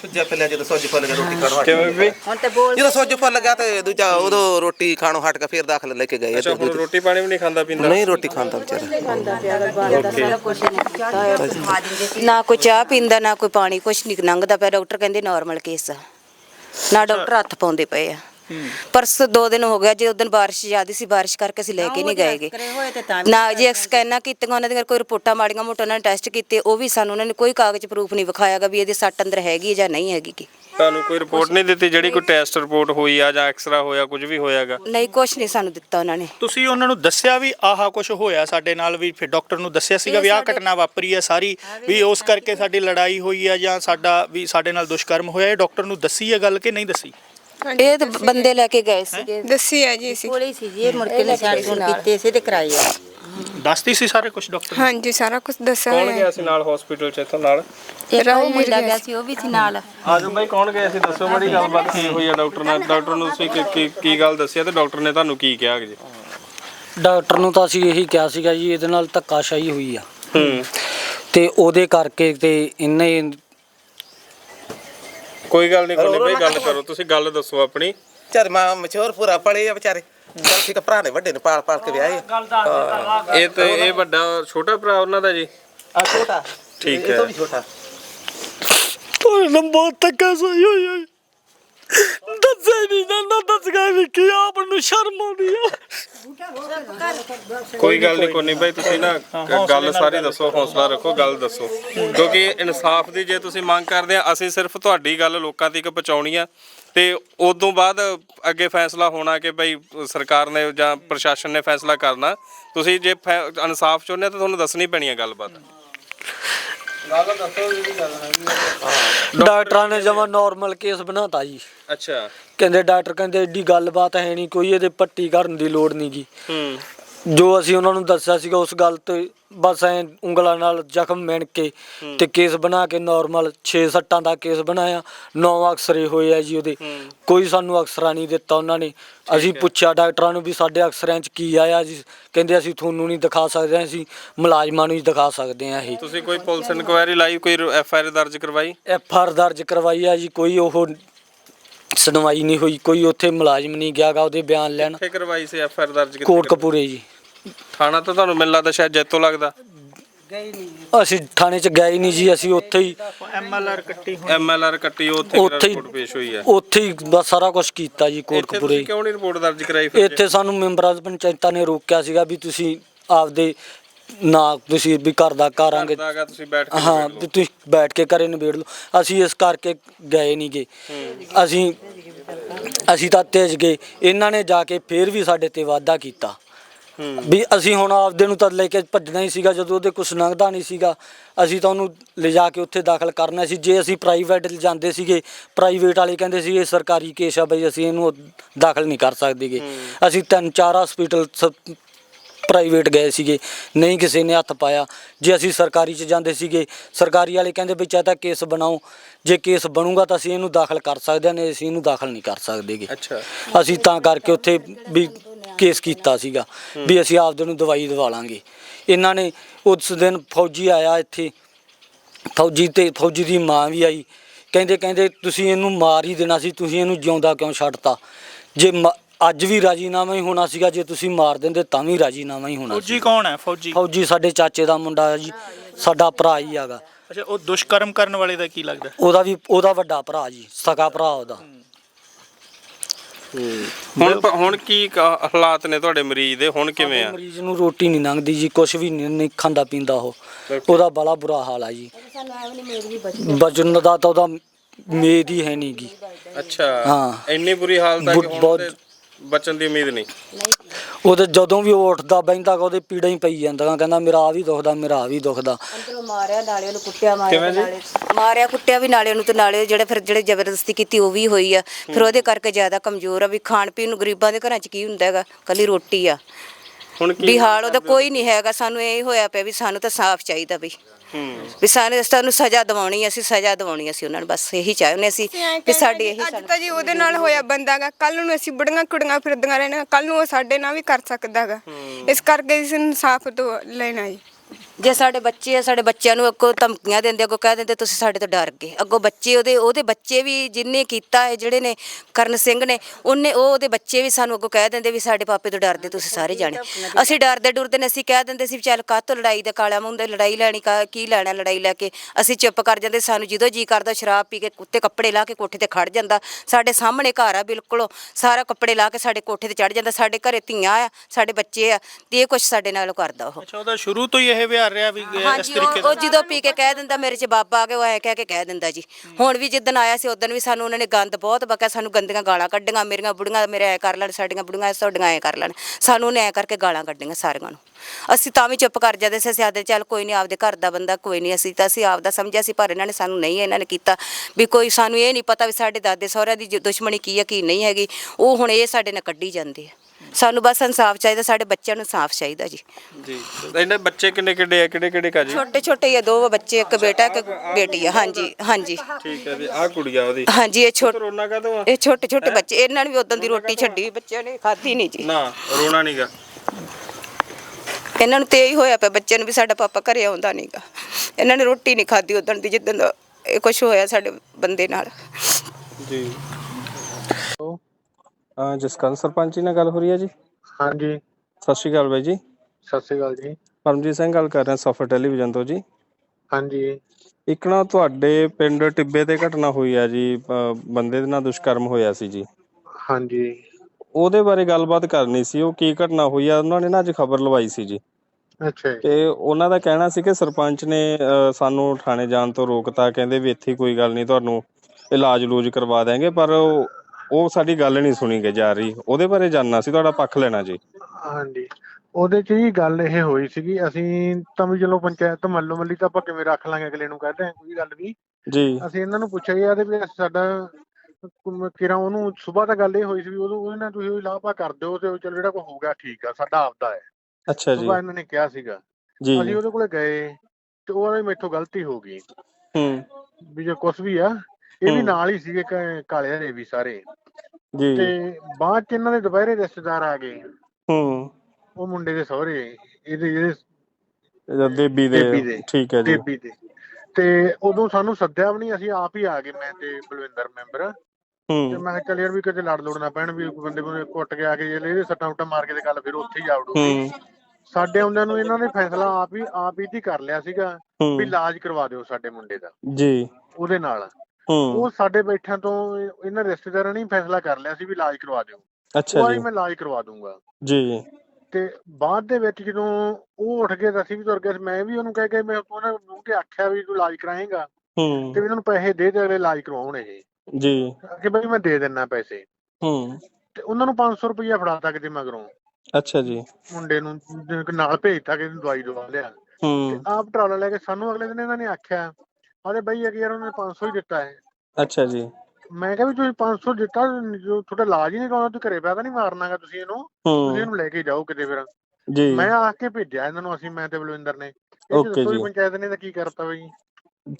ਸੁੱਜਾ ਪਹਿਲਾਂ ਜਦੋਂ ਸੋਜ ਫੁੱਲ ਗਿਆ ਰੋਟੀ ਖਾਣੋਂ ਹਟ ਕਿਵੇਂ ਵੀ ਗਿਆ ਜਦੋਂ ਸੋਜ ਫੁੱਲ ਗਿਆ ਤੇ ਦੂਜਾ ਉਦੋਂ ਰੋਟੀ ਖਾਣੋਂ ਹਟ ਕੇ ਫਿਰ ਦਾਖਲ ਲੈ ਕੇ ਗਏ ਅੱਛਾ ਹੁਣ ਰੋਟੀ ਪਾਣੀ ਵੀ ਨਹੀਂ ਖਾਂਦਾ ਪੀਂਦਾ? ਨਹੀਂ ਰੋਟੀ ਖਾਂਦਾ ਵਿਚਾਰਾ। ਨਾ ਕੋਈ ਚਾਹ ਪੀਂਦਾ ਨਾ ਕੋਈ ਪਾਣੀ ਕੁਛ ਨਹੀਂ ਲੰਘਦਾ ਪਿਆ। ਡਾਕਟਰ ਕਹਿੰਦੇ ਨਾਰਮਲ ਕੇਸ ਆ। ਨਾ ਡਾਕਟਰ ਹੱਥ ਪਾਉਂਦੇ ਪਏ ਆ। ਪਰਸ ਦੋ ਦਿਨ ਹੋ ਗਿਆ ਜੇ ਉਦੋਂ ਬਾਰਿਸ਼ ਜ਼ਿਆਦੀ ਸੀ ਬਾਰਿਸ਼ ਕਰਕੇ ਅਸੀਂ ਲੈ ਕੇ ਨਹੀਂ ਗਏਗੇ ਨਾ ਜੇ ਸਕੈਨਾਂ ਕੀਤੀਆਂ ਉਹਨਾਂ ਦੀਆਂ ਕੋਈ ਰਿਪੋਰਟਾਂ ਮਾੜੀਆਂ ਮੋਟੀਆਂ ਉਹਨਾਂ ਨੇ ਟੈਸਟ ਕੀਤੇ ਉਹ ਵੀ ਸਾਨੂੰ ਉਹਨਾਂ ਨੇ ਕੋਈ ਕਾਗਜ਼ ਪ੍ਰੂਫ ਨਹੀਂ ਵਿਖਾਇਆਗਾ ਵੀ ਇਹਦੇ ਸੱਟ ਅੰਦਰ ਹੈਗੀ ਜਾਂ ਨਹੀਂ ਹੈਗੀ ਤੁਹਾਨੂੰ ਕੋਈ ਰਿਪੋਰਟ ਨਹੀਂ ਦਿੱਤੀ ਜਿਹੜੀ ਕੋਈ ਟੈਸਟ ਰਿਪੋਰਟ ਹੋਈ ਆ ਜਾਂ ਐਕਸਰਾ ਹੋਇਆ ਕੁਝ ਵੀ ਹੋਇਆਗਾ ਨਹੀਂ ਕੁਛ ਨਹੀਂ ਸਾਨੂੰ ਦਿੱਤਾ ਉਹਨਾਂ ਨੇ। ਤੁਸੀਂ ਉਹਨਾਂ ਨੂੰ ਦੱਸਿਆ ਵੀ ਆਹ ਕੁਝ ਹੋਇਆ ਸਾਡੇ ਨਾਲ ਵੀ ਫਿਰ ਡਾਕਟਰ ਨੂੰ ਦੱਸਿਆ ਸੀਗਾ ਵੀ ਆਹ ਘਟਨਾ ਵਾਪਰੀ ਹੈ ਸਾਰੀ ਵੀ ਉਸ ਕਰਕੇ ਸਾਡੀ ਲੜਾਈ ਹੋਈ ਹੈ ਜਾਂ ਸਾਡਾ ਵੀ ਸਾਡੇ ਨਾਲ ਦੁਸ਼ਕਰਮ ਹੋਇਆ ਇਹ ਡਾਕਟਰ ਨੂੰ ਦੱਸੀ ਹੈ ਗੱਲ ਕਿ ਨਹੀਂ ਦੱਸੀ? ਇਹ ਤਾਂ ਬੰਦੇ ਲੈ ਕੇ ਗਏ ਸੀਗੇ। ਦੱਸੀ ਹੈ ਜੀ ਅਸੀਂ। ਕੋਲੇ ਸੀ ਜੀ ਇਹ ਮੁੜ ਕੇ ਨਿਸ਼ਾਨ ਸੁਣ ਕੀਤੇ ਸੀ ਤੇ ਕਰਾਈ ਆ। ਦੱਸਦੀ ਸੀ ਸਾਰੇ ਕੁਝ ਡਾਕਟਰ ਨੇ? ਹਾਂਜੀ ਸਾਰਾ ਕੁਝ ਦੱਸਿਆ ਕੌਣ ਹੋਇਆ ਗਿਆ ਸੀ ਨਾਲ ਹਸਪੀਟਲ ਚ ਇੱਥੋਂ ਨਾਲ? ਇੱਕ ਉਹ ਮੁੰਡਾ ਗਿਆ ਸੀ ਉਹ ਵੀ ਸੀ ਨਾਲ। ਆਜੋ ਬਾਈ ਕੌਣ ਗਿਆ ਸੀ? ਦੱਸੋ ਬੜੀ ਗੱਲਬਾਤ ਕੀ ਹੋਈ ਆ ਡਾਕਟਰ ਨਾਲ? ਡਾਕਟਰ ਨੂੰ ਤੁਸੀਂ ਕੀ- ਕੀ ਕੀ ਗੱਲ ਦੱਸਿਆ ਤੇ ਡਾਕਟਰ ਨੇ ਤੁਹਾਨੂੰ ਕੀ ਕਿਹਾ ਜੀ ਡਾਕਟਰ ਨੂੰ ਤਾਂ ਅਸੀਂ ਇਹੀ ਕਿਹਾ ਸੀਗਾ ਜੀ ਇਹਦੇ ਨਾਲ ਧੱਕਾਸ਼ਾਹੀ ਹੋਈ ਆ। ਹੂੰ। ਤੇ ਉਹਦੇ ਕਰਕੇ ਤੇ ਇਹਨੇ ਕੋਈ ਗੱਲ ਨਹੀਂ ਕੋਈ ਨੀ ਬਾਈ ਗੱਲ ਕਰੋ ਤੁਸੀਂ ਗੱਲ ਦੱਸੋ ਆਪਣੀ। ਚਾਰ ਮਾਂ ਮਚੋਰ ਪੂਰਾ ਪੜੇ ਆ ਵਿਚਾਰੇ। ਠੀਕ ਆ ਭਰਾ ਨੇ ਵੱਡੇ ਨੇ ਪਾਲ ਪਾਲ ਕੇ ਵਿਆਹੇ। ਆ ਇਹ ਤੇ ਇਹ ਵੱਡਾ ਛੋਟਾ ਭਰਾ ਉਹਨਾਂ ਦਾ ਜੀ। ਆਹ ਛੋਟਾ। ਠੀਕ ਇਹ ਤੋਂ ਹੈ। ਵੀ ਛੋਟਾ। ਉਹਨੇ ਬਹੁਤ ਧੱਕਾਸ਼ਾਹੀ ਹੋਈ ਦੱਸੇ ਨਹੀਂ ਜਾਂਦਾ ਦੱਸਗਾ ਵੀ ਕੀ ਆਪ ਨੂੰ ਸ਼ਰਮ ਆਉਂਦੀ ਆ। ਕੋਈ ਗੱਲ ਨਹੀਂ ਕੋਈ ਨਹੀਂ ਬਾਈ ਤੁਸੀਂ ਨਾ ਗੱਲ ਸਾਰੀ ਦੱਸੋ ਹੌਸਲਾ ਰੱਖੋ ਗੱਲ ਦੱਸੋ। ਕਿਉਂਕਿ ਇਨਸਾਫ ਦੀ ਜੇ ਤੁਸੀਂ ਮੰਗ ਕਰਦੇ ਆ ਅਸੀਂ ਸਿਰਫ ਤੁਹਾਡੀ ਗੱਲ ਲੋਕਾਂ ਤੱਕ ਪਹੁੰਚਾਉਣੀ ਆ ਤੇ ਉਦੋਂ ਬਾਅਦ ਅੱਗੇ ਫੈਸਲਾ ਹੋਣਾ ਕਿ ਭਾਈ ਸਰਕਾਰ ਨੇ ਜਾਂ ਪ੍ਰਸ਼ਾਸਨ ਨੇ ਫੈਸਲਾ ਕਰਨਾ। ਤੁਸੀਂ ਜੇ ਇਨਸਾਫ ਚਾਹੁੰਦੇ ਤਾਂ ਤੁਹਾਨੂੰ ਦੱਸਣੀ ਪੈਣੀ ਆ ਗੱਲਬਾਤ। ਗੱਲ ਦੱਸੋ ਜਿਹੜੀ ਗੱਲ ਹੈ। ਡਾਕਟਰਾਂ ਨੇ ਜਮਾ ਨਾਰਮਲ ਕੇਸ ਬਣਾਤਾ ਜੀ। ਅੱਛਾ। ਕਹਿੰਦੇ ਡਾਕਟਰ ਕਹਿੰਦੇ ਏਡੀ ਗੱਲਬਾਤ ਹੈ ਨਹੀਂ ਕੋਈ ਇਹਦੇ ਪੱਟੀ ਕਰਨ ਦੀ ਲੋੜ ਨਹੀਂ ਗੀ ਹੂੰ। ਜੋ ਅਸੀਂ ਉਹਨਾਂ ਨੂੰ ਦੱਸਿਆ ਸੀਗਾ ਉਸ ਗੱਲ ਤੇ ਬਸ ਐ ਉਂਗਲਾਂ ਨਾਲ ਜ਼ਖਮ ਮਿਣ ਕੇ ਤੇ ਕੇਸ ਬਣਾ ਕੇ ਨਾਰਮਲ 6 ਸੱਟਾਂ ਦਾ ਕੇਸ ਬਣਾਇਆ। 9 ਅਕਸਰੇ ਹੋਏ ਆ ਜੀ ਉਹਦੇ। ਕੋਈ ਸਾਨੂੰ ਅਕਸਰਾ ਨਹੀਂ ਦਿੱਤਾ ਉਹਨਾਂ ਨੇ। ਅਸੀਂ ਪੁੱਛਿਆ ਡਾਕਟਰਾਂ ਨੂੰ ਵੀ ਸਾਡੇ ਅਕਸਰਾਂ 'ਚ ਕੀ ਆਇਆ ਜੀ। ਕਹਿੰਦੇ ਅਸੀਂ ਤੁਹਾਨੂੰ ਨਹੀਂ ਦਿਖਾ ਸਕਦੇ ਅਸੀਂ ਮੁਲਾਜ਼ਮਾਂ ਨੂੰ ਹੀ ਦਿਖਾ ਸਕਦੇ ਆ ਇਹ। ਤੁਸੀਂ ਕੋਈ ਪੁਲਿਸ ਇਨਕੁਆਇਰੀ ਲਾਈ ਕੋਈ ਐਫ ਆਰ ਦਰਜ ਕਰਵਾਈ? ਐਫ ਆਰ ਦਰਜ ਕਰਵਾਈ ਆ ਜੀ। ਕੋਈ ਉਹ ਸੁਣਵਾਈ ਨਹੀਂ ਹੋਈ। ਕੋਈ ਉੱਥੇ ਮੁਲਾਜ਼ਮ ਨਹੀਂ ਗਿਆਗਾ ਉਹਦੇ ਬਿਆਨ ਲੈਣ। ਕਿੱਥੇ ਕਰਵਾਈ ਸੀ ਐਫ ਆਰ ਦਰਜ ਕਿੱਥੇ ਕੋਟ ਕਰਵਾਈ? ਕਪੂਰੇ ਜੀ। ਥਾਣਾ ਤਾਂ ਤੁਹਾਨੂੰ ਮੈਨੂੰ ਲੱਗਦਾ ਸ਼ਾਇਦ ਜੈਤੋ ਲੱਗਦਾ। ਅਸੀਂ ਥਾਣੇ 'ਚ ਗਏ ਨਹੀਂ ਜੀ ਅਸੀਂ ਉੱਥੇ ਹੀ ਐਮ ਐਲ ਆਰ ਕੱਟੀ ਹੋਈ। ਐਮ ਐਲ ਆਰ ਕੱਟੀ ਉੱਥੇ ਉੱਥੇ ਹੀ- ਰਿਪੋਰਟ ਪੇਸ਼ ਹੋਈ ਹੈ। ਉੱਥੇ ਹੀ ਬਸ ਸਾਰਾ ਕੁਝ ਕੀਤਾ ਜੀ ਕੋਟ ਇੱਥੇ ਕਪੂਰੇ ਤੁਸੀਂ ਕਿਉਂ ਨਹੀਂ ਰਿਪੋਰਟ ਦਰਜ ਕਰਾਈ ਫਿਰ? ਇੱਥੇ ਸਾਨੂੰ ਮੈਂਬਰਾਂ ਪੰਚਾਇਤਾਂ ਨੇ ਰੋਕਿਆ ਸੀਗਾ ਵੀ ਤੁਸੀਂ ਆਪਦੇ ਨਾ ਤੁਸੀਂ ਵੀ ਘਰ ਦਾ ਕਰਾਂਗੇ ਕਰਦਾਗਾ ਤੁਸੀਂ ਬੈਠ ਕੇ ਹਾਂ ਲਓ। ਤੁਸੀਂ ਬੈਠ ਕੇ ਘਰੇ ਨਿਬੇੜ ਲਓ। ਅਸੀਂ ਇਸ ਕਰਕੇ ਗਏ ਨਹੀਂ ਗਏ ਅਸੀਂ ਅਸੀਂ ਤਾਂ ਤੇਜ ਗਏ। ਇਹਨਾਂ ਨੇ ਜਾ ਕੇ ਫੇਰ ਵੀ ਸਾਡੇ ਤੇ ਵਾਅਦਾ ਕੀਤਾ। ਵੀ ਅਸੀਂ ਹੁਣ ਆਪਦੇ ਨੂੰ ਤਾਂ ਲੈ ਕੇ ਭੱਜਣਾ ਹੀ ਸੀਗਾ ਜਦੋਂ ਉਹਦੇ ਕੁਛ ਲੰਘਦਾ ਨਹੀਂ ਸੀਗਾ ਅਸੀਂ ਤਾਂ ਉਹਨੂੰ ਲਿਜਾ ਕੇ ਉੱਥੇ ਦਾਖਲ ਕਰਨਾ ਸੀ। ਜੇ ਅਸੀਂ ਪ੍ਰਾਈਵੇਟ ਜਾਂਦੇ ਸੀਗੇ ਪ੍ਰਾਈਵੇਟ ਵਾਲੇ ਕਹਿੰਦੇ ਸੀ ਇਹ ਸਰਕਾਰੀ ਕੇਸ ਆ ਬਈ ਅਸੀਂ ਇਹਨੂੰ ਦਾਖਲ ਨਹੀਂ ਕਰ ਸਕਦੇਗੇ। ਅਸੀਂ ਤਿੰਨ ਚਾਰ ਹਸਪੀਟਲ ਪ੍ਰਾਈਵੇਟ ਗਏ ਸੀਗੇ ਨਹੀਂ ਕਿਸੇ ਨੇ ਹੱਥ ਪਾਇਆ। ਜੇ ਅਸੀਂ ਸਰਕਾਰੀ ਚ ਜਾਂਦੇ ਸੀਗੇ ਸਰਕਾਰੀ ਵਾਲੇ ਕਹਿੰਦੇ ਵੀ ਚਾਹੇ ਤਾਂ ਕੇਸ ਬਣਾਓ। ਜੇ ਕੇਸ ਬਣੂਗਾ ਤਾਂ ਅਸੀਂ ਇਹਨੂੰ ਦਾਖਲ ਕਰ ਸਕਦੇ ਹਾਂ ਨਹੀਂ ਅਸੀਂ ਇਹਨੂੰ ਦਾਖਲ ਨਹੀਂ ਕਰ ਸਕਦੇਗੇ ਅੱਛਾ। ਅਸੀਂ ਤਾਂ ਕਰਕੇ ਉੱਥੇ ਵੀ ਕੇਸ ਕੀਤਾ ਸੀਗਾ ਵੀ ਅਸੀਂ ਆਪਦੇ ਨੂੰ ਦਵਾਈ ਦਵਾ ਲਾਂਗੇ। ਇਹਨਾਂ ਨੇ ਉਸ ਦਿਨ ਫੌਜੀ ਆਇਆ ਇੱਥੇ। ਫੌਜੀ ਤੇ ਫੌਜੀ ਦੀ ਮਾਂ ਵੀ ਆਈ। ਕਹਿੰਦੇ ਕਹਿੰਦੇ ਤੁਸੀਂ ਇਹਨੂੰ ਮਾਰ ਹੀ ਦੇਣਾ ਸੀ ਤੁਸੀਂ ਇਹਨੂੰ ਜਿਉਂਦਾ ਕਿਉਂ ਛੱਡਤਾ? ਜੇ ਅੱਜ ਵੀ ਰਾਜੀਨਾਮਾ ਹੀ ਹੋਣਾ ਸੀਗਾ ਜੇ ਤੁਸੀਂ ਮਾਰ ਦਿੰਦੇ ਤਾਂ ਵੀ ਰਾਜੀਨਾਮਾ ਹੀ ਹੋਣਾ ਫੌਜੀ ਸੀ ਕੌਣ ਹੈ? ਫੌਜੀ? ਫੌਜੀ ਸਾਡੇ ਚਾਚੇ ਦਾ ਮੁੰਡਾ ਹੈ ਜੀ ਸਾਡਾ ਭਰਾ ਹੀ ਹੈਗਾ। ਅੱਛਾ ਉਹ ਦੁਸ਼ਕਰਮ ਕਰਨ ਵਾਲੇ ਦਾ ਕੀ ਲੱਗਦਾ? ਉਹਦਾ ਵੀ ਉਹਦਾ ਵੱਡਾ ਭਰਾ ਜੀ ਸਕਾ ਭਰਾ ਉਹਦਾ। ਹੁਣ ਪ- ਹੁਣ ਕੀ ਕ- ਹਾਲਾਤ ਨੇ ਤੁਹਾਡੇ ਮਰੀਜ਼ ਦੇ? ਹੁਣ ਕਿਵੇਂ ਆ? ਮਰੀਜ਼ ਨੂੰ ਰੋਟੀ ਨਹੀਂ ਲੰਘਦੀ ਜੀ ਕੁਝ ਵੀ ਨਹੀਂ ਨਹੀਂ ਖਾਂਦਾ ਪੀਂਦਾ ਉਹ। ਉਹਦਾ ਬੜਾ ਬੁਰਾ ਹਾਲ ਆ ਜੀ। ਬਚਨ ਦਾ ਤਾਂ ਉਹਦਾ ਮੇਦ ਹੀ ਹੈ ਨਹੀਂ ਗੀ। ਅੱਛਾ। ਹਾਂ। ਇੰਨੀ ਬੁਰੀ ਹਾਲਤ ਹੈ ਕਿ ਬਹੁਤ- ਹੁਣ ਬਹੁਤ- ਬਚਣ ਦੀ ਉਮੀਦ ਨਹੀਂ। ਉਹਦੇ ਜਦੋਂ ਵੀ ਉਹ ਉੱਠਦਾ ਬੈਂਦਾ ਉਹਦੇ ਪੀੜਾ ਹੀ ਪਈ ਜਾਂਦਾ ਕਹਿੰਦਾ ਮੇਰਾ ਆ ਵੀ ਦੁਖਦਾ ਮੇਰਾ ਆ ਵੀ ਦੁਖਦਾ। ਅੰਦਰੋਂ ਮਾਰਿਆ ਨਾਲੇ ਉਹਨੂੰ ਕੁੱਟਿਆ ਮਾਰਿਆ ਤੇ ਨਾਲੇ ਮਾਰਿਆ ਕੁੱਟਿਆ ਵੀ ਨਾਲੇ ਉਹਨੂੰ ਤੇ ਨਾਲੇ ਜਿਹੜੇ ਫਿਰ ਜਿਹੜੇ ਜ਼ਬਰਦਸਤੀ ਕੀਤੀ ਉਹ ਵੀ ਹੋਈ ਆ। ਫਿਰ ਉਹਦੇ ਕਰਕੇ ਜ਼ਿਆਦਾ ਕਮਜ਼ੋਰ ਆ ਵੀ ਖਾਣ ਪੀਣ ਨੂੰ ਗਰੀਬਾਂ ਦੇ ਘਰਾਂ 'ਚ ਕੀ ਹੁੰਦਾ ਹੈਗਾ? ਕੱਲੀ ਰੋਟੀ ਆ। ਹੁਣ ਕੀ ਵੀ ਹਾਲ ਉਹਦਾ ਕੋਈ ਨਹੀਂ ਹੈਗਾ। ਸਾਨੂੰ ਇਹ ਹੋਇਆ ਪਿਆ ਵੀ ਸਾਨੂੰ ਤਾਂ ਸਾਫ਼ ਚਾਹੀਦਾ ਵੀ। ਵੀ ਸਾਨੂੰ ਸਾਨੂੰ ਸਜ਼ਾ ਦਿਵਾਉਣੀ ਅਸੀਂ ਸਜ਼ਾ ਦਿਵਾਉਣੀ ਅਸੀਂ ਉਹਨਾਂ ਨੂੰ ਬਸ ਇਹੀ ਚਾਹੁੰਦੇ ਅਸੀਂ ਵੀ ਸਾਡੀ ਇਹੀ ਅੱਜ ਤਾਂ ਜੀ ਉਹਦੇ ਨਾਲ ਹੋਇਆ ਬੰਦਾਗਾ ਕੱਲ ਨੂੰ ਅਸੀਂ ਬੜੀਆਂ ਕੁੜੀਆਂ ਫਿਰਦੀਆਂ ਰਹਿਣਾ ਕੱਲ ਨੂੰ ਉਹ ਸਾਡੇ ਨਾਲ ਵੀ ਕਰ ਸਕਦਾਗਾ ਇਸ ਕਰਕੇ ਇਸ ਇਨਸਾਫ ਤੋਂ ਲੈਣਾ ਜੀ। ਜੇ ਸਾਡੇ ਬੱਚੇ ਆ ਸਾਡੇ ਬੱਚਿਆਂ ਨੂੰ ਅੱਗੋਂ ਧਮਕੀਆਂ ਦਿੰਦੇ ਅੱਗੋਂ ਕਹਿ ਦਿੰਦੇ ਤੁਸੀਂ ਸਾਡੇ ਤੋਂ ਡਰ ਗਏ। ਅੱਗੋਂ ਬੱਚੇ ਉਹਦੇ ਉਹਦੇ ਬੱਚੇ ਵੀ ਜਿੰਨੇ ਕੀਤਾ ਹੈ ਜਿਹੜੇ ਨੇ ਕਰਨ ਸਿੰਘ ਨੇ ਉਹਨੇ ਉਹ ਉਹਦੇ ਬੱਚੇ ਵੀ ਸਾਨੂੰ ਅੱਗੋਂ ਕਹਿ ਦਿੰਦੇ ਵੀ ਸਾਡੇ ਪਾਪੇ ਤੋਂ ਡਰਦੇ ਤੁਸੀਂ ਸਾਰੇ ਜਾਣੇ। ਅਸੀਂ ਡਰਦੇ ਡੁਰਦੇ ਨੇ ਅਸੀਂ ਕਹਿ ਦਿੰਦੇ ਸੀ ਵੀ ਚੱਲ ਕਾਹਤੋਂ ਲੜਾਈ ਦਾ ਕਾਲਾ ਮੁੰਡੇ ਲੜਾਈ ਲੈਣੀ ਕਾ ਕੀ ਲੈਣਾ ਲੜਾਈ ਲੈ ਕੇ। ਅਸੀਂ ਚੁੱਪ ਕਰ ਜਾਂਦੇ ਸਾਨੂੰ ਜਦੋਂ ਜੀ ਕਰਦਾ ਸ਼ਰਾਬ ਪੀ ਕੇ ਕੁੱਤੇ ਕੱਪੜੇ ਲਾ ਕੇ ਕੋਠੇ ਤੇ ਖੜ ਜਾਂਦਾ। ਸਾਡੇ ਸਾਹਮਣੇ ਘਰ ਆ ਬਿਲਕੁਲ ਸਾਰਾ ਕੱਪੜੇ ਲਾ ਕੇ ਸਾਡੇ ਕੋਠੇ ਤੇ ਚੜ ਜਾਂਦਾ। ਸਾਡੇ ਘਰੇ ਧੀਆਂ ਆ ਸਾਡੇ ਬੱਚੇ ਆ ਤੇ ਇਹ ਕੁਛ ਸਾਡੇ ਨਾਲ ਕਰਦਾ ਉਹ। ਅੱਛਾ ਉਹਦਾ ਸ਼ੁਰੂ ਤੋਂ ਹੀ ਇਹ ਵਿਹਾਰ ਰਿਹਾ ਵੀ ਇਸ ਹਾਂਜੀ ਤਰੀਕੇ ਉਹ ਉਹ ਜਦੋਂ ਪੀ ਕੇ ਕਹਿ ਦਿੰਦਾ ਮੇਰੇ ਚ ਬਾਬਾ ਆ ਗਿਆ ਉਹ ਐ ਕਹਿ ਕੇ ਕਹਿ ਦਿੰਦਾ ਜੀ। ਹੁਣ ਵੀ ਜਿੱਦਣ ਆਇਆ ਸੀ ਉਦੋਂ ਵੀ ਸਾਨੂੰ ਉਹਨਾਂ ਨੇ ਗੰਦ ਬਹੁਤ ਬਕਿਆ ਸਾਨੂੰ ਗੰਦੀਆਂ ਗਾਲਾਂ ਕੱਢੀਆਂ ਮੇਰੀਆਂ ਬੁੜੀਆਂ ਮੇਰੇ ਐ ਕਰ ਲੈਣ ਸਾਡੀਆਂ ਬੁੜੀਆਂ ਤੁਹਾਡੀਆਂ ਐ ਕਰ ਲੈਣ। ਸਾਨੂੰ ਉਹਨੇ ਐ ਕਰਕੇ ਗਾਲਾਂ ਕੱਢੀਆਂ ਸਾਰਿਆਂ ਨੂੰ। ਅਸੀਂ ਤਾਂ ਵੀ ਚੁੱਪ ਕਰ ਜਾਂਦੇ ਸੀ ਅਸੀਂ ਆਦੇ ਚੱਲ ਕੋਈ ਨਹੀਂ ਆਪਦੇ ਘਰ ਦਾ ਬੰਦਾ ਕੋਈ ਨਹੀਂ ਅਸੀਂ ਤਾਂ ਅਸੀਂ ਆਪਦਾ ਸਮਝਿਆ ਸੀ ਪਰ ਇਹਨਾਂ ਨੇ ਸਾਨੂੰ ਨਹੀਂ ਇਹਨਾਂ ਨੇ ਕੀਤਾ। ਵੀ ਕੋਈ ਸਾਨੂੰ ਇਹ ਨਹੀਂ ਪਤਾ ਵੀ ਸਾਡੇ ਦਾਦੇ ਸਹੁਰਿਆਂ ਦੀ ਜ- ਦੁਸ਼ਮਣੀ ਕੀ ਹੈ ਕੀ ਨਹੀਂ ਹੈਗੀ। ਉਹ ਹੁਣ ਇਹ ਸਾਡੇ ਨਾਲ ਕੱਢੀ ਜਾਂਦੇ ਆ। ਸਾਨੂੰ ਬਸ ਇਨਸਾਫ ਚਾਹੀਦਾ ਸਾਡੇ ਬੱਚਿਆਂ ਨੂੰ ਇਨਸਾਫ ਚਾਹੀਦਾ ਜੀ। ਜੀ ਇਹਨਾਂ ਬੱਚੇ ਕਿੰਨੇ ਕਿੱਡੇ ਆ ਕਿਹੜੇ ਕਿਹੜੇ ਕਾ ਜੀ ਛੋਟੇ ਛੋਟੇ ਹੀ ਆ ਦੋ ਬੱਚੇ ਇੱਕ ਬੇਟਾ ਇੱਕ ਬੇਟੀ ਆ ਹਾਂਜੀ ਹਾਂਜੀ। ਠੀਕ ਹੈ ਜੀ ਆਹ ਕੁੜੀ ਆ ਉਹਦੀ। ਹਾਂਜੀ ਇਹ ਛੋਟੇ ਰੋਣਾ ਕਾਹਤੋਂ ਆ? ਇਹ ਛੋਟੇ ਛੋਟੇ ਬੱਚੇ ਇਹਨਾਂ ਨੇ ਵੀ ਉਦੋਂ ਦੀ ਰੋਟੀ ਛੱਡੀ ਬੱਚਿਆਂ ਨੇ ਖਾਧੀ ਨਹੀਂ ਜੀ। ਨਾ ਰੋਣਾ ਨਹੀਂਗਾ ਇਹਨਾਂ ਨੂੰ ਤੇ ਇਹੀ ਹੋਇਆ ਪਿਆ ਬੱਚਿਆਂ ਨੂੰ ਵੀ ਸਾਡਾ ਪਾਪਾ ਘਰੇ ਆਉਂਦਾ ਨਹੀਂਗਾ ਇਹਨਾਂ ਨੇ ਰੋਟੀ ਨਹੀਂ ਖਾਧੀ ਉਦੋਂ ਦੀ ਜਿੱਦਣ ਦਾ ਇਹ ਕੁਝ ਹੋਇਆ ਸਾਡੇ ਬੰਦੇ ਨਾਲ। ਜੀ। ਹਾਂ ਜਸਕਰਨ ਸਰਪੰਚ ਜੀ ਨਾਲ ਗੱਲ ਹੋ ਰਹੀ ਹੈ ਜੀ? ਹਾਂਜੀ। ਸਤਿ ਸ਼੍ਰੀ ਅਕਾਲ ਬਾਈ ਜੀ। ਸਤਿ ਸ਼੍ਰੀ ਅਕਾਲ ਜੀ। ਪਰਮਜੀਤ ਸਿੰਘ ਗੱਲ ਕਰ ਰਿਹਾ ਸਫਰ ਟੈਲੀਵਿਜ਼ਨ ਤੋਂ ਜੀ। ਹਾਂਜੀ। ਇੱਕ ਨਾ ਤੁਹਾਡੇ ਪਿੰਡ ਟਿੱਬੇ ਤੇ ਘਟਨਾ ਹੋਈ ਆ ਜੀ ਬੰਦੇ ਦੇ ਨਾਲ ਦੁਸ਼ਕਰਮ ਹੋਇਆ ਸੀ ਜੀ। ਹਾਂਜੀ। ਉਹਦੇ ਬਾਰੇ ਗੱਲਬਾਤ ਕਰਨੀ ਸੀ ਉਹ ਕੀ ਘਟਨਾ ਹੋਈ ਆ ਉਹਨਾਂ ਨੇ ਨਾ ਅੱਜ ਖਬਰ ਲਵਾਈ ਸੀ ਜੀ। ਅੱਛਾ ਜੀ। ਤੇ ਉਹਨਾਂ ਦਾ ਕਹਿਣਾ ਸੀ ਕਿ ਸਰਪੰਚ ਨੇ ਸਾਨੂੰ ਥਾਣੇ ਜਾਣ ਤੋਂ ਰੋਕਤਾ ਕਹਿੰਦੇ ਵੀ ਇੱਥੇ ਕੋਈ ਗੱਲ ਨਹੀਂ ਤੁਹਾਨੂੰ ਇਲਾਜ ਲੂਜ ਕਰਵਾ ਦਿਆਂਗੇ ਪਰ ਉਹ ਉਹ ਸਾਡੀ ਗੱਲ ਨਹੀਂ ਸੁਣੀ ਗਈ ਜਾ ਰਹੀ। ਉਹਦੇ ਬਾਰੇ ਜਾਨਣਾ ਸੀ ਤੁਹਾਡਾ ਪੱਖ ਲੈਣਾ ਜੀ। ਹਾਂਜੀ। ਉਹਦੇ ਚ ਹੀ ਗੱਲ ਇਹ ਹੋਈ ਸੀਗੀ ਅਸੀਂ ਤਾਂ ਵੀ ਚਲੋ ਪੰਚਾਇਤ ਮੱਲੋ ਮੱਲੀ ਤਾਂ ਆਪਾਂ ਕਿਵੇਂ ਰੱਖ ਲਾਂਗੇ ਅਗਲੇ ਨੂੰ ਕਹਦੇ ਕੋਈ ਗੱਲ ਨਹੀਂ। ਜੀ। ਅਸੀਂ ਇਹਨਾਂ ਨੂੰ ਪੁੱਛਿਆ ਯਾਰ ਵੀ ਸਾਡਾ ਕਿਰਾ ਉਹਨੂੰ ਸਵੇਰ ਤਾਂ ਗੱਲ ਇਹ ਹੋਈ ਸੀ ਵੀ ਉਦੋਂ ਉਹਦੇ ਨਾਲ ਤੁਸੀਂ ਲਾਪਾ ਕਰ ਦਿਓ ਤੇ ਚਲ ਜਿਹੜਾ ਕੋਈ ਹੋਊਗਾ ਠੀਕ ਆ ਸਾਡਾ ਆਪਦਾ ਹੈ। ਅੱਛਾ ਜੀ। ਸਵੇਰ ਇਹਨਾਂ ਨੇ ਕਿਹਾ ਸੀਗਾ। ਜੀ। ਅਸੀਂ ਉਹਦੇ ਕੋਲੇ ਗਏ ਤੇ ਉਹ ਵਾਲੇ ਮੇਥੋਂ ਗਲਤੀ ਹੋ ਗਈ। ਹੂੰ। ਵੀ ਜੇ ਕੁਛ ਵੀ ਆ ਇਹ ਵੀ। ਨਾਲ ਹੀ ਸੀਗੇ ਕ- ਕਾਲੇ ਹਰੇ ਵੀ ਸਾਰੇ। ਜੀ। ਤੇ ਬਾਅਦ ਚ ਇਹਨਾਂ ਦੇ ਦੁਪਹਿਰੇ ਰਿਸ਼ਤੇਦਾਰ ਆ ਗਏ। ਹੂੰ। ਉਹ ਮੁੰਡੇ ਦੇ ਸਹੁਰੇ ਇਹਦੇ ਜਿਹੜੇ ਦੇਬੀ ਦੇ। ਠੀਕ ਹੈ ਜੀ। ਦੇਬੀ ਦੇ। ਤੇ ਉਦੋਂ ਸਾਨੂੰ ਸੱਦਿਆ ਵੀ ਨਹੀਂ ਅਸੀਂ ਆਪ ਹੀ ਆ ਗਏ ਮੈਂ ਤੇ ਬਲਵਿੰਦਰ ਮੈਂਬਰ। ਤੇ ਹੂੰ ਮੈਂ ਕਿਹਾ ਯਾਰ ਵੀ ਕਿਤੇ ਲੜ ਲੋੜ ਨਾ ਪੈਣ ਵੀ ਬੰਦੇ ਬੰਦੇ ਕੁੱਟ ਕੇ ਆ ਕੇ ਜੇ ਇਹਦੇ ਸੱਟਾਂ ਉੱਟਾਂ ਮਾਰ ਕੇ ਤੇ ਗੱਲ ਫਿਰ ਉੱਥੇ ਹੀ ਆ ਵੜੂਗੀ ਹੂੰ। ਸਾਡੇ ਆਉਂਦਿਆਂ ਨੂੰ ਇਹਨਾਂ ਨੇ ਫੈਸਲਾ ਆਪ ਹੀ ਆਪ ਹੀ ਦੀ ਕਰ ਲਿਆ ਸੀਗਾ ਵੀ ਇਲਾਜ ਕਰਵਾ ਦਿਓ ਸਾਡੇ ਮੁੰਡੇ ਦਾ। ਜੀ। ਉਹਦੇ ਨਾਲ। ਉਹ ਸਾਡੇ ਬੈਠਿਆਂ ਤੋਂ ਇਹਨਾਂ ਰਿਸ਼ਤੇਦਾਰਾਂ ਨੇ ਫੈਸਲਾ ਕਰ ਲਿਆ ਸੀ ਵੀ ਇਲਾਜ ਕਰਵਾ ਦਿਓ। ਅੱਛਾ ਜੀ। ਮੈਂ ਇਲਾਜ ਕਰਵਾ ਦੂੰਗਾ। ਜੀ। ਤੇ ਬਾਅਦ ਦੇ ਵਿੱਚ ਜਦੋਂ ਉਹ ਉੱਠ ਤਾਂ ਅਸੀਂ ਵੀ ਤੁਰ ਗਏ। ਮੈਂ ਵੀ ਉਹਨੂੰ ਕਹਿ ਕੇ ਮੈਂ ਉਹਨਾਂ ਨੂੰ ਕਿ ਆਖਿਆ ਵੀ ਤੂੰ ਇਲਾਜ ਕਰਾਏਗਾ। ਹੂੰ। ਤੇ ਵੀ ਇਹਨਾਂ ਨੂੰ ਪੈਸੇ ਦੇ ਦੇ ਅਗਲੇ ਇਲਾਜ ਕਰਵਾਉਣ ਇਹ। ਜੀ। ਕਿ ਬਈ ਮੈਂ ਦੇ ਦਿੰਨਾ ਪੈਸੇ। ਹੂੰ। ਤੇ ਉਹਨਾਂ ਨੂੰ 500 ਰੁਪਇਆ ਫੜਾਤਾ ਕਿਤੇ ਮਗਰੋਂ। ਅੱਛਾ ਜੀ। ਮੁੰਡੇ ਨੂੰ ਨਾਲ ਭੇਜਤਾ ਕਿ ਦਵਾਈ ਦਵਾ ਲਿਆ। ਹੂੰ। ਆਪ ਟਰਾਲਾ ਲੈ ਕੇ ਸਾਨੂੰ ਅਗਲੇ ਦਿਨ ਇਹਨਾਂ ਨੇ ਆਖਿਆ ਆਦੇ ਬਈ ਕਿ ਯਾਰ ਉਹਨੇ 500 ਹੀ ਦਿੱਤਾ ਹੈ। ਅੱਛਾ ਜੀ। ਮੈਂ ਕਿਹਾ ਵੀ ਤੁਸੀਂ 500 ਦਿੱਤਾ ਜੋ ਤੁਹਾਡਾ ਇਲਾਜ ਹੀ ਨਹੀਂ ਕਰਾਉਣਾ ਤੁਸੀਂ ਘਰੇ ਪਿਆ ਤਾਂ ਨਹੀਂ ਮਾਰਨਾਗਾ ਤੁਸੀਂ ਇਹਨੂੰ। ਤੁਸੀਂ ਇਹਨੂੰ ਲੈ ਕੇ ਜਾਓ ਕਿਤੇ ਫਿਰ। ਜੀ। ਮੈਂ ਆ ਕੇ ਭੇਜਿਆ ਇਹਨਾਂ ਨੂੰ ਅਸੀਂ ਮੈਂ ਤੇ ਬਲਵਿੰਦਰ ਨੇ। ਵੀ ਜੀ। ਪੰਚਾਇਤ ਨੇ ਤਾਂ ਕੀ ਕਰਤਾ ਬਈ?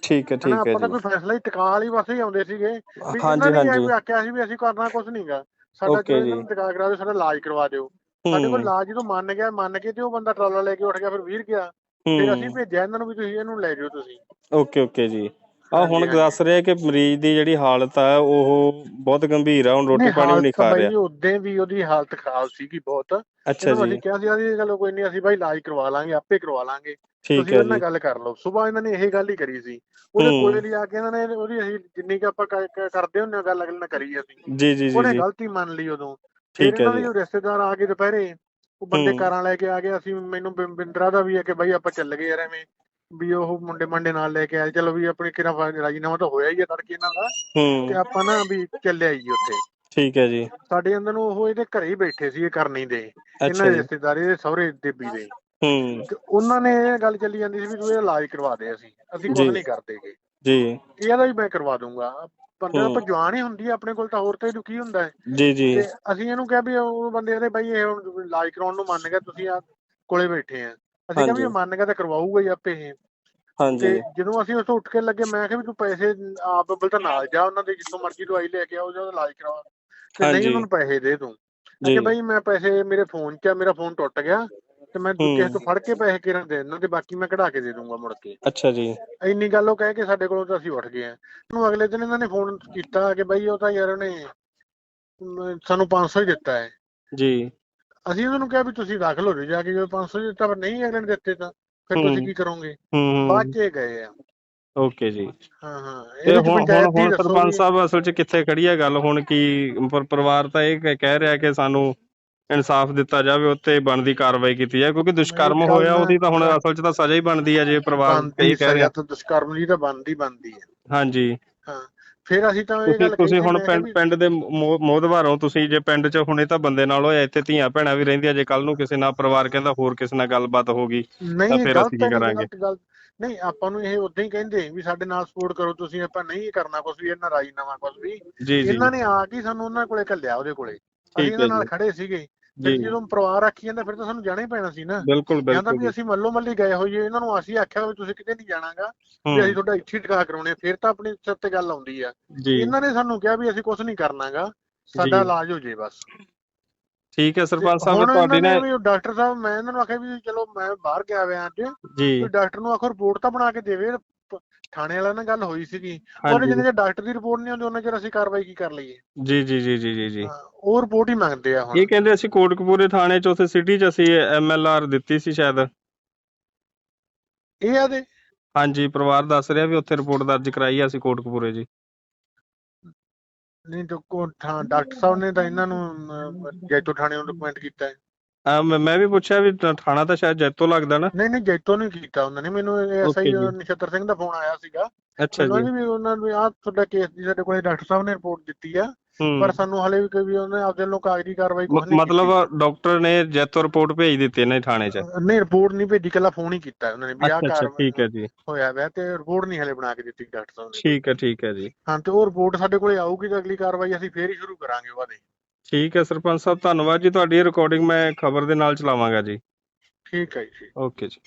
ਠੀਕ ਹੈ ਠੀਕ ਹੈ ਆਪਾਂ ਤਾਂ ਜੀ। ਕੋਈ ਫੈਸਲਾ ਹੀ ਟਿਕਾ ਵਾਲੀ ਪਾਸੇ ਹੀ ਆਉਂਦੇ ਸੀਗੇ। ਵੀ ਹਾਂਜੀ ਹਾਂਜੀ। ਇਹ ਆਖਿਆ ਸੀ ਵੀ ਅਸੀਂ ਕਰਨਾ ਕੁਝ ਨਹੀਂਗਾ ਸਾਡਾ ਜੀ। ਇਹਨਾਂ ਨੂੰ ਟਿਕਾ ਕਰਾ ਦਿਓ ਸਾਡਾ ਇਲਾਜ ਕਰਵਾ ਦਿਓ। ਸਾਡੇ ਕੋਲ ਇਲਾਜ ਜਦੋਂ ਮੰਨ ਗਿਆ ਮੰਨ ਕੇ ਤੇ ਉਹ ਬੰਦਾ ਟਰਾਲਾ ਲੈ ਕੇ ਉੱਠ ਗਿਆ ਫਿਰ ਵੀਰ ਗਿਆ ਫਿਰ ਅਸੀਂ ਭੇਜਿਆ ਇਹਨਾਂ ਨੂੰ ਵੀ ਤੁਸੀਂ ਇਹਨੂੰ ਲੈ ਜਾਓ ਤੁਸੀਂ। ਓਕੇ ਓਕੇ ਜੀ। ਆ ਹੁਣ ਦੱਸ ਰਿਹਾ ਕਿ ਮਰੀਜ਼ ਦੀ ਜਿਹੜੀ ਹਾਲਤ ਆ ਉਹ ਬਹੁਤ ਗੰਭੀਰ ਆ ਹੁਣ ਰੋਟੀ ਪਾਣੀ ਵੀ ਨਹੀਂ ਖਾ ਰਿਹਾ। ਉਦੋਂ ਵੀ ਉਹਦੀ ਹਾਲਤ ਖਰਾਬ ਸੀਗੀ ਬਹੁਤ। ਅੱਛਾ ਜੀ ਅਸੀਂ ਕਿਹਾ ਸੀ ਆਦੀ ਚਲੋ ਕੋਈ ਨਹੀਂ ਅਸੀਂ ਭਾਈ ਇਲਾਜ ਕਰਵਾ ਲਾਂਗੇ ਆਪੇ ਕਰਵਾ ਲਾਂਗੇ। ਤੁਸੀਂ ਉਹਨਾਂ ਨਾਲ ਗੱਲ ਕਰ ਲਓ। ਸਵੇਰ ਇਹਨਾਂ ਨੇ ਇਹ ਗੱਲ ਹੀ ਕਰੀ ਸੀ। ਉਹਦੇ। ਕੋਲੇ ਲਈ ਆ ਕੇ ਇਹਨਾਂ ਨੇ ਉਹਦੀ ਅਸੀਂ ਜਿੰਨੀ ਕਿ ਆਪਾਂ ਕਰਦੇ ਹੁੰਦੇ ਹਾਂ ਗੱਲ ਅਗਲੇ ਨਾਲ ਕਰੀ ਅਸੀਂ। ਜੀ ਜੀ ਜੀ ਉਹਨੇ ਗਲਤੀ ਮੰਨ ਲਈ ਉਦੋਂ। ਠੀਕ ਹੈ ਜੋ। ਰਿਸ਼ਤੇਦਾਰ ਆ ਕੇ ਦੁਪਹਿਰੇ ਉਹ ਬੰਦੇ। ਕਾਰਾਂ ਲੈ ਕੇ ਆ ਗਏ ਅਸੀਂ ਮੈਨੂੰ ਬਿੰਦਰਾ ਦਾ ਵੀ ਹੈ ਕਿ ਬਈ ਆਪਾਂ ਚੱਲ ਗਏ ਯਾਰ ਐਵੇਂ ਵੀ ਉਹ ਮੁੰਡੇ ਮੰਡੇ ਨਾਲ ਲੈ ਕੇ ਆਏ ਚਲੋ ਵੀ ਆਪਣੀ ਕਿਰਾ ਰਾਜੀਨਾਮਾ ਤਾਂ ਹੋਇਆ ਹੀ ਹੈ ਤੜਕੇ ਇਹਨਾਂ ਦਾ ਤੇ ਆਪਾਂ ਨਾ ਵੀ ਚੱਲੇ ਆਈਏ ਉੱਥੇ। ਠੀਕ ਹੈ ਜੀ। ਸਾਡੇ ਅੰਦਰ ਨੂੰ ਉਹ ਇਹਦੇ ਘਰੇ ਹੀ ਬੈਠੇ ਸੀ ਇਹ ਕਰਨੀ ਦੇ ਇਹਨਾਂ ਦੇ ਜੀ। ਰਿਸ਼ਤੇਦਾਰ ਇਹਦੇ ਸਹੁਰੇ ਦੇਬੀ ਦੇ। ਹੂੰ। ਉਹਨਾਂ ਨੇ ਇਹ ਗੱਲ ਚੱਲੀ ਜਾਂਦੀ ਸੀ ਵੀ ਤੂੰ ਇਹਦਾ ਇਲਾਜ ਕਰਵਾ ਦੇ ਅਸੀਂ ਅਸੀਂ ਕੁਝ ਜੀ। ਨਹੀਂ ਕਰਦੇਗੇ ਜੀ। ਇਹਦਾ ਵੀ ਮੈਂ ਕਰਵਾ ਦੂੰਗਾ। ਬੰਦੇ ਹੂੰ। ਆਪਾਂ ਜਵਾਨ ਹੀ ਹੁੰਦੀ ਆ ਆਪਣੇ ਕੋਲ ਤਾਂ ਹੋਰ ਤਾਂ ਇਹਨੂੰ ਕੀ ਹੁੰਦਾ ਹੈ? ਜੀ ਜੀ। ਅਸੀਂ ਇਹਨੂੰ ਕਿਹਾ ਵੀ ਉਹ ਬੰਦੇ ਦੇ ਬਾਈ ਇਹ ਹੁਣ ਇਲਾਜ ਕਰਾਉਣ ਨੂੰ ਮੰਨ ਗਿਆ ਤੁਸੀਂ ਆ ਕੋਲੇ ਬੈਠੇ ਆ। ਅਸੀਂ ਕਿਹਾ ਵੀ ਮੰਨ ਗਿਆ ਤਾਂ ਕਰਵਾਊਗਾ ਹੀ ਆਪੇ ਇਹ। ਹਾਂਜੀ। ਜਦੋਂ ਅਸੀਂ ਉੱਥੋਂ ਉੱਠ ਕੇ ਲੱਗੇ ਮੈਂ ਕਿਹਾ ਵੀ ਤੂੰ ਪੈਸੇ ਆਪ ਬੱਬਲ ਤਾਂ ਨਾਲ ਜਾ ਉਹਨਾਂ ਦੇ ਜਿੱਥੋਂ ਮਰਜ਼ੀ ਦਵਾਈ ਲੈ ਕੇ ਆਓ ਜਾਂ ਉਹਦਾ ਇਲਾਜ ਕਰਵਾ ਤੇ ਨਹੀਂ। ਉਹਨਾਂ ਨੂੰ ਪੈਸੇ ਦੇ ਤੂੰ। ਕਿ ਬਾਈ ਮੈਂ ਪੈਸੇ ਮੇਰੇ ਫੋਨ 'ਚ ਆ ਮੇਰਾ ਫੋਨ ਟੁੱਟ ਗਿਆ। ਤੇ ਮੈਂ ਹੂੰ। ਕਿਸੇ ਤੋਂ ਫੜ ਕੇ ਪੈਸੇ ਕਿਰਨ ਦੇ ਦਿੰਦਾ ਤੇ ਬਾਕੀ ਮੈਂ ਕਢਾ ਕੇ ਦੇ ਦੂੰਗਾ ਮੁੜ ਕੇ। ਅੱਛਾ ਜੀ। ਇੰਨੀ ਗੱਲ ਉਹ ਕਹਿ ਕੇ ਸਾਡੇ ਕੋਲੋਂ ਤਾਂ ਅਸੀਂ ਉੱਠ ਗਏ ਆ ਨੂੰ ਅਗਲੇ ਦਿਨ ਇਹਨਾਂ ਨੇ ਫੋਨ ਕੀਤਾ ਕਿ ਬਾਈ ਉਹ ਤਾਂ ਯਾਰ ਉਹਨੇ ਸਾਨੂੰ 500 ਹੀ ਦਿੱਤਾ ਹੈ। ਜੀ। ਅਸੀਂ ਉਹਨਾਂ ਨੂੰ ਕਿਹਾ ਵੀ ਤੁਸੀਂ ਰੱਖ ਲਓ ਜੀ ਜਾ ਕੇ ਜਦੋਂ 500 ਦਿੱਤਾ ਪਰ ਨਹੀਂ ਅਗਲੇ ਨੇ ਦਿੱਤੇ ਤਾਂ। ਫਿਰ ਹੂੰ। ਤੁਸੀਂ ਕੀ ਕਰੋਗੇ? ਹੂੰ ਬਾਅਦ ਚ ਇਹ ਗਏ ਆ। ਓਕੇ ਜੀ। ਹਾਂ ਹਾਂ। ਤੇ ਇਹਦੇ ਚ ਹੁਣ ਪੰਚਾਇਤ ਹੁਣ ਦੀ ਹੁਣ ਦੱਸੋ ਸਰਪੰਚ ਵੀ- ਸਾਹਿਬ ਅਸਲ 'ਚ ਕਿੱਥੇ ਖੜੀ ਹੈ ਗੱਲ? ਹੁਣ ਕੀ ਪਰ- ਪਰਿਵਾਰ ਤਾਂ ਇਹ ਕਹਿ- ਕਹਿ ਰਿਹਾ ਕਿ ਸਾਨੂੰ ਇਨਸਾਫ ਦਿੱਤਾ ਜਾਵੇ ਉੱਤੇ ਬਣਦੀ ਕਾਰਵਾਈ ਕੀਤੀ ਜਾਏ ਕਿਉਂਕਿ ਦੁਸ਼ਕਰਮ ਗੱਲ ਹੋਇਆ ਉਹਦੀ ਤਾਂ ਹੁਣ ਅਸਲ 'ਚ ਤਾਂ ਸਜ਼ਾ ਹੀ ਬਣਦੀ ਹੈ ਜੇ ਪਰਿਵਾਰ ਬਣਦੀ ਇਹ ਕਹਿ ਰਿਹਾ। ਸਜ਼ਾ ਤਾਂ ਦੁਸ਼ਕਰਮ ਦੀ ਤਾਂ ਬਣਦੀ ਬਣਦੀ ਹੈ ਹਾਂਜੀ। ਹਾਂ ਫਿਰ ਅਸੀਂ ਤਾਂ ਇਹ ਤੁਸੀਂ ਗੱਲ ਤੁਸੀਂ ਹੁਣ ਪਿੰਡ ਪਿੰਡ ਦੇ ਮੋ- ਮੋਹਦਵਾਰ ਤੁਸੀਂ ਜੇ ਪਿੰਡ 'ਚ ਹੁਣੇ ਤਾਂ ਬੰਦੇ ਨਾਲ ਹੋਇਆ ਇੱਥੇ ਧੀਆਂ ਭੈਣਾਂ ਵੀ ਰਹਿੰਦੀਆਂ ਜੇ ਕੱਲ ਨੂੰ ਕਿਸੇ ਨਾਲ ਪਰਿਵਾਰ ਕਹਿੰਦਾ ਹੋਰ ਕਿਸੇ ਨਾਲ ਗੱਲਬਾਤ ਹੋ ਗਈ ਤਾਂ ਫਿਰ ਗਲਤ ਅਸੀਂ ਕੀ ਹੈ ਕਰਾਂਗੇ? ਗਲਤ ਗੱਲ ਨਹੀਂ ਆਪਾਂ ਨੂੰ ਇਹ ਉਦਾਂ ਹੀ ਕਹਿੰਦੇ ਵੀ ਸਾਡੇ ਨਾਲ ਸਪੋਰਟ ਕਰੋ ਤੁਸੀਂ ਆਪਾਂ ਨਹੀਂ ਕਰਨਾ ਕੁਝ ਵੀ ਇਹਨਾਂ ਰਾਜੀਨਾਮਾ ਕੁਝ ਵੀ। ਜੀ ਜੀ। ਇਹਨਾਂ ਨੇ ਆ ਕੇ ਸਾਨੂੰ ਉਹਨਾਂ ਕੋਲੇ ਘੱਲਿਆ ਉਹਦੇ ਕੋਲੇ। ਅਸੀਂ ਇਹਨਾਂ ਨਾਲ। ਖੜੇ ਸੀਗੇ। ਤੇ ਜੀ। ਜਦੋਂ ਪਰਿਵਾਰ ਆਖੀ ਜਾਂਦਾ ਫਿਰ ਤਾਂ ਸਾਨੂੰ ਜਾਣਾ ਹੀ ਪੈਣਾ ਸੀ ਨਾ। ਬਿਲਕੁਲ ਬਿਲਕੁਲ ਵੀ ਅਸੀਂ ਮੱਲੋ ਮੱਲੀ ਗਏ ਹੋਈਏ ਇਹਨਾਂ ਨੂੰ ਅਸੀਂ ਆਖਿਆ ਵੀ ਤੁਸੀਂ ਕਿਤੇ ਨਹੀਂ ਜਾਣਾਗਾ ਵੀ ਅਸੀਂ ਤੁਹਾਡਾ ਇੱਥੇ ਟਿਕਾ ਕਰਾਉਣੇ ਫਿਰ ਤਾਂ ਆਪਣੀ ਸਿਰ ਤੇ ਗੱਲ ਆਉਂਦੀ ਆ। ਇਹਨਾਂ ਨੇ ਸਾਨੂੰ ਕਿਹਾ ਵੀ ਅਸੀਂ ਕੁਝ ਨਹੀਂ ਕਰਨਾਗਾ ਸਾਡਾ। ਇਲਾਜ ਹੋ ਜੇ ਬਸ। ਠੀਕ ਹੈ ਸਰਪੰਚ ਸਾਹਿਬ ਤੁਹਾਡੀ ਨਾ ਡਾਕਟਰ ਸਾਹਿਬ ਮੈਂ ਇਹਨਾਂ ਨੂੰ ਆਖਿਆ ਵੀ ਚਲੋ ਮੈਂ ਬਾਹਰ ਗਿਆ ਹੋਇਆ ਅੱਜ ਜੀ। ਡਾਕਟਰ ਨੂੰ ਆਖੋ ਰਿਪੋਰਟ ਤਾਂ ਬਣਾ ਕੇ ਦੇਵੇ ਥਾਣੇ ਵਾਲਿਆਂ ਨਾਲ ਗੱਲ ਹੋਈ ਸੀਗੀ। ਉਹਨੇ ਜਿੰਨੇ ਚਿਰ ਡਾਕਟਰ ਦੀ ਰਿਪੋਰਟ ਨਹੀਂ ਆਉਂਦੀ ਉਹਨਾਂ ਚਿਰ ਅਸੀਂ ਕਾਰਵਾਈ ਕੀ ਕਰ ਲਈਏ। ਜੀ ਜੀ ਜੀ ਜੀ ਜੀ ਉਹ ਰਿਪੋਰਟ ਹੀ ਮੰਗਦੇ ਆ ਹੁਣ। ਇਹ ਕਹਿੰਦੇ ਅਸੀਂ ਕੋਟਕਪੂਰੇ ਥਾਣੇ 'ਚ ਉੱਥੇ ਸਿਟੀ 'ਚ ਅਸੀਂ ਐਮਐਲਆਰ ਦਿੱਤੀ ਸੀ ਸ਼ਾਇਦ। ਇਹ ਆਦੇ ਹਾਂਜੀ ਪਰਿਵਾਰ ਦੱਸ ਰਿਹਾ ਵੀ ਉੱਥੇ ਰਿਪੋਰਟ ਦਰਜ ਕਰਾਈ ਆ ਅਸੀਂ ਕੋਟਕਪੂਰੇ ਜੀ। ਨਹੀਂ ਤੇ ਕੋ ਥਾਂ ਡਾਕਟਰ ਸਾਹਿਬ ਨੇ ਤਾਂ ਇਹਨਾਂ ਨੂੰ ਜੈਤੋ ਥਾਣੇ ਨੂੰ ਰਿਕਮੈਂਡ ਕੀਤਾ ਹੈ। ਮੈਂ ਮੈਂ ਵੀ ਪੁੱਛਿਆ ਵੀ ਥਾਣਾ ਤਾਂ ਸ਼ਾਇਦ ਜੈਤੋ ਲੱਗਦਾ ਨਾ? ਨਹੀਂ ਨਹੀਂ ਜੈਤੋ ਨਹੀਂ ਕੀਤਾ ਉਹਨਾਂ ਨੇ। ਮੈਨੂੰ ਐਸਆਈ। ਨਛੱਤਰ ਸਿੰਘ ਦਾ ਫੋਨ ਆਇਆ ਸੀਗਾ। ਅੱਛਾ ਉਹਨਾਂ ਜੀ। ਨੇ ਵੀ ਉਹਨਾਂ ਨੂੰ ਆਹ ਤੁਹਾਡਾ ਕੇਸ ਦੀ ਸਾਡੇ ਕੋਲੇ ਡਾਕਟਰ ਸਾਹਿਬ ਨੇ ਰਿਪੋਰਟ ਦਿੱਤੀ ਆ। ਪਰ ਸਾਨੂੰ ਹਲੇ ਵੀ ਕੋਈ ਵੀ ਉਹਨੇ ਆਪਦੇ ਵੱਲੋਂ ਕਾਗਜ਼ੀ ਕਾਰਵਾਈ ਮ- ਨਹੀਂ ਮਤਲਬ ਡਾਕਟਰ ਨੇ ਜੈਤੋ ਰਿਪੋਰਟ ਭੇਜ ਦਿੱਤੀ ਦੀ ਥਾਣੇ 'ਚ। ਨਹੀਂ ਰਿਪੋਰਟ ਨਹੀਂ ਭੇਜੀ ਕੱਲਾ ਫੋਨ ਹੀ ਕੀਤਾ ਉਹਨਾਂ ਨੇ ਵੀ ਅੱਛਾ ਕਾਰਵਾਈ ਠੀਕ ਹੈ ਜੀ। ਹੋਇਆ ਵੈ ਤੇ ਰਿਪੋਰਟ ਨਹੀਂ ਹਲੇ ਬਣਾ ਕੇ ਦਿੱਤੀ ਡਾਕਟਰ ਸਾਹਿਬ ਨੇ। ਠੀਕ ਹੈ ਠੀਕ ਹੈ ਜੀ। ਹਾਂ ਤੇ ਉਹ ਰਿਪੋਰਟ ਸਾਡੇ ਕੋਲੇ ਆਊਗੀ ਤਾਂ ਅਗਲੀ ਕਾਰਵਾਈ ਅਸੀਂ ਫੇਰ ਹੀ ਸ਼ੁਰੂ ਕਰਾਂਗੇ ਉਹਦੇ। ਠੀਕ ਹੈ ਸਰਪੰਚ ਸਾਹਿਬ ਧੰਨਵਾਦ ਜੀ। ਤੁਹਾਡੀ ਰਿਕਾਰਡਿੰਗ ਮੈਂ ਖਬਰ ਦੇ ਨਾਲ ਚਲਾਵਾਂਗਾ ਜੀ। ਠੀਕ ਹੈ ਜੀ। ਓਕੇ ਜੀ।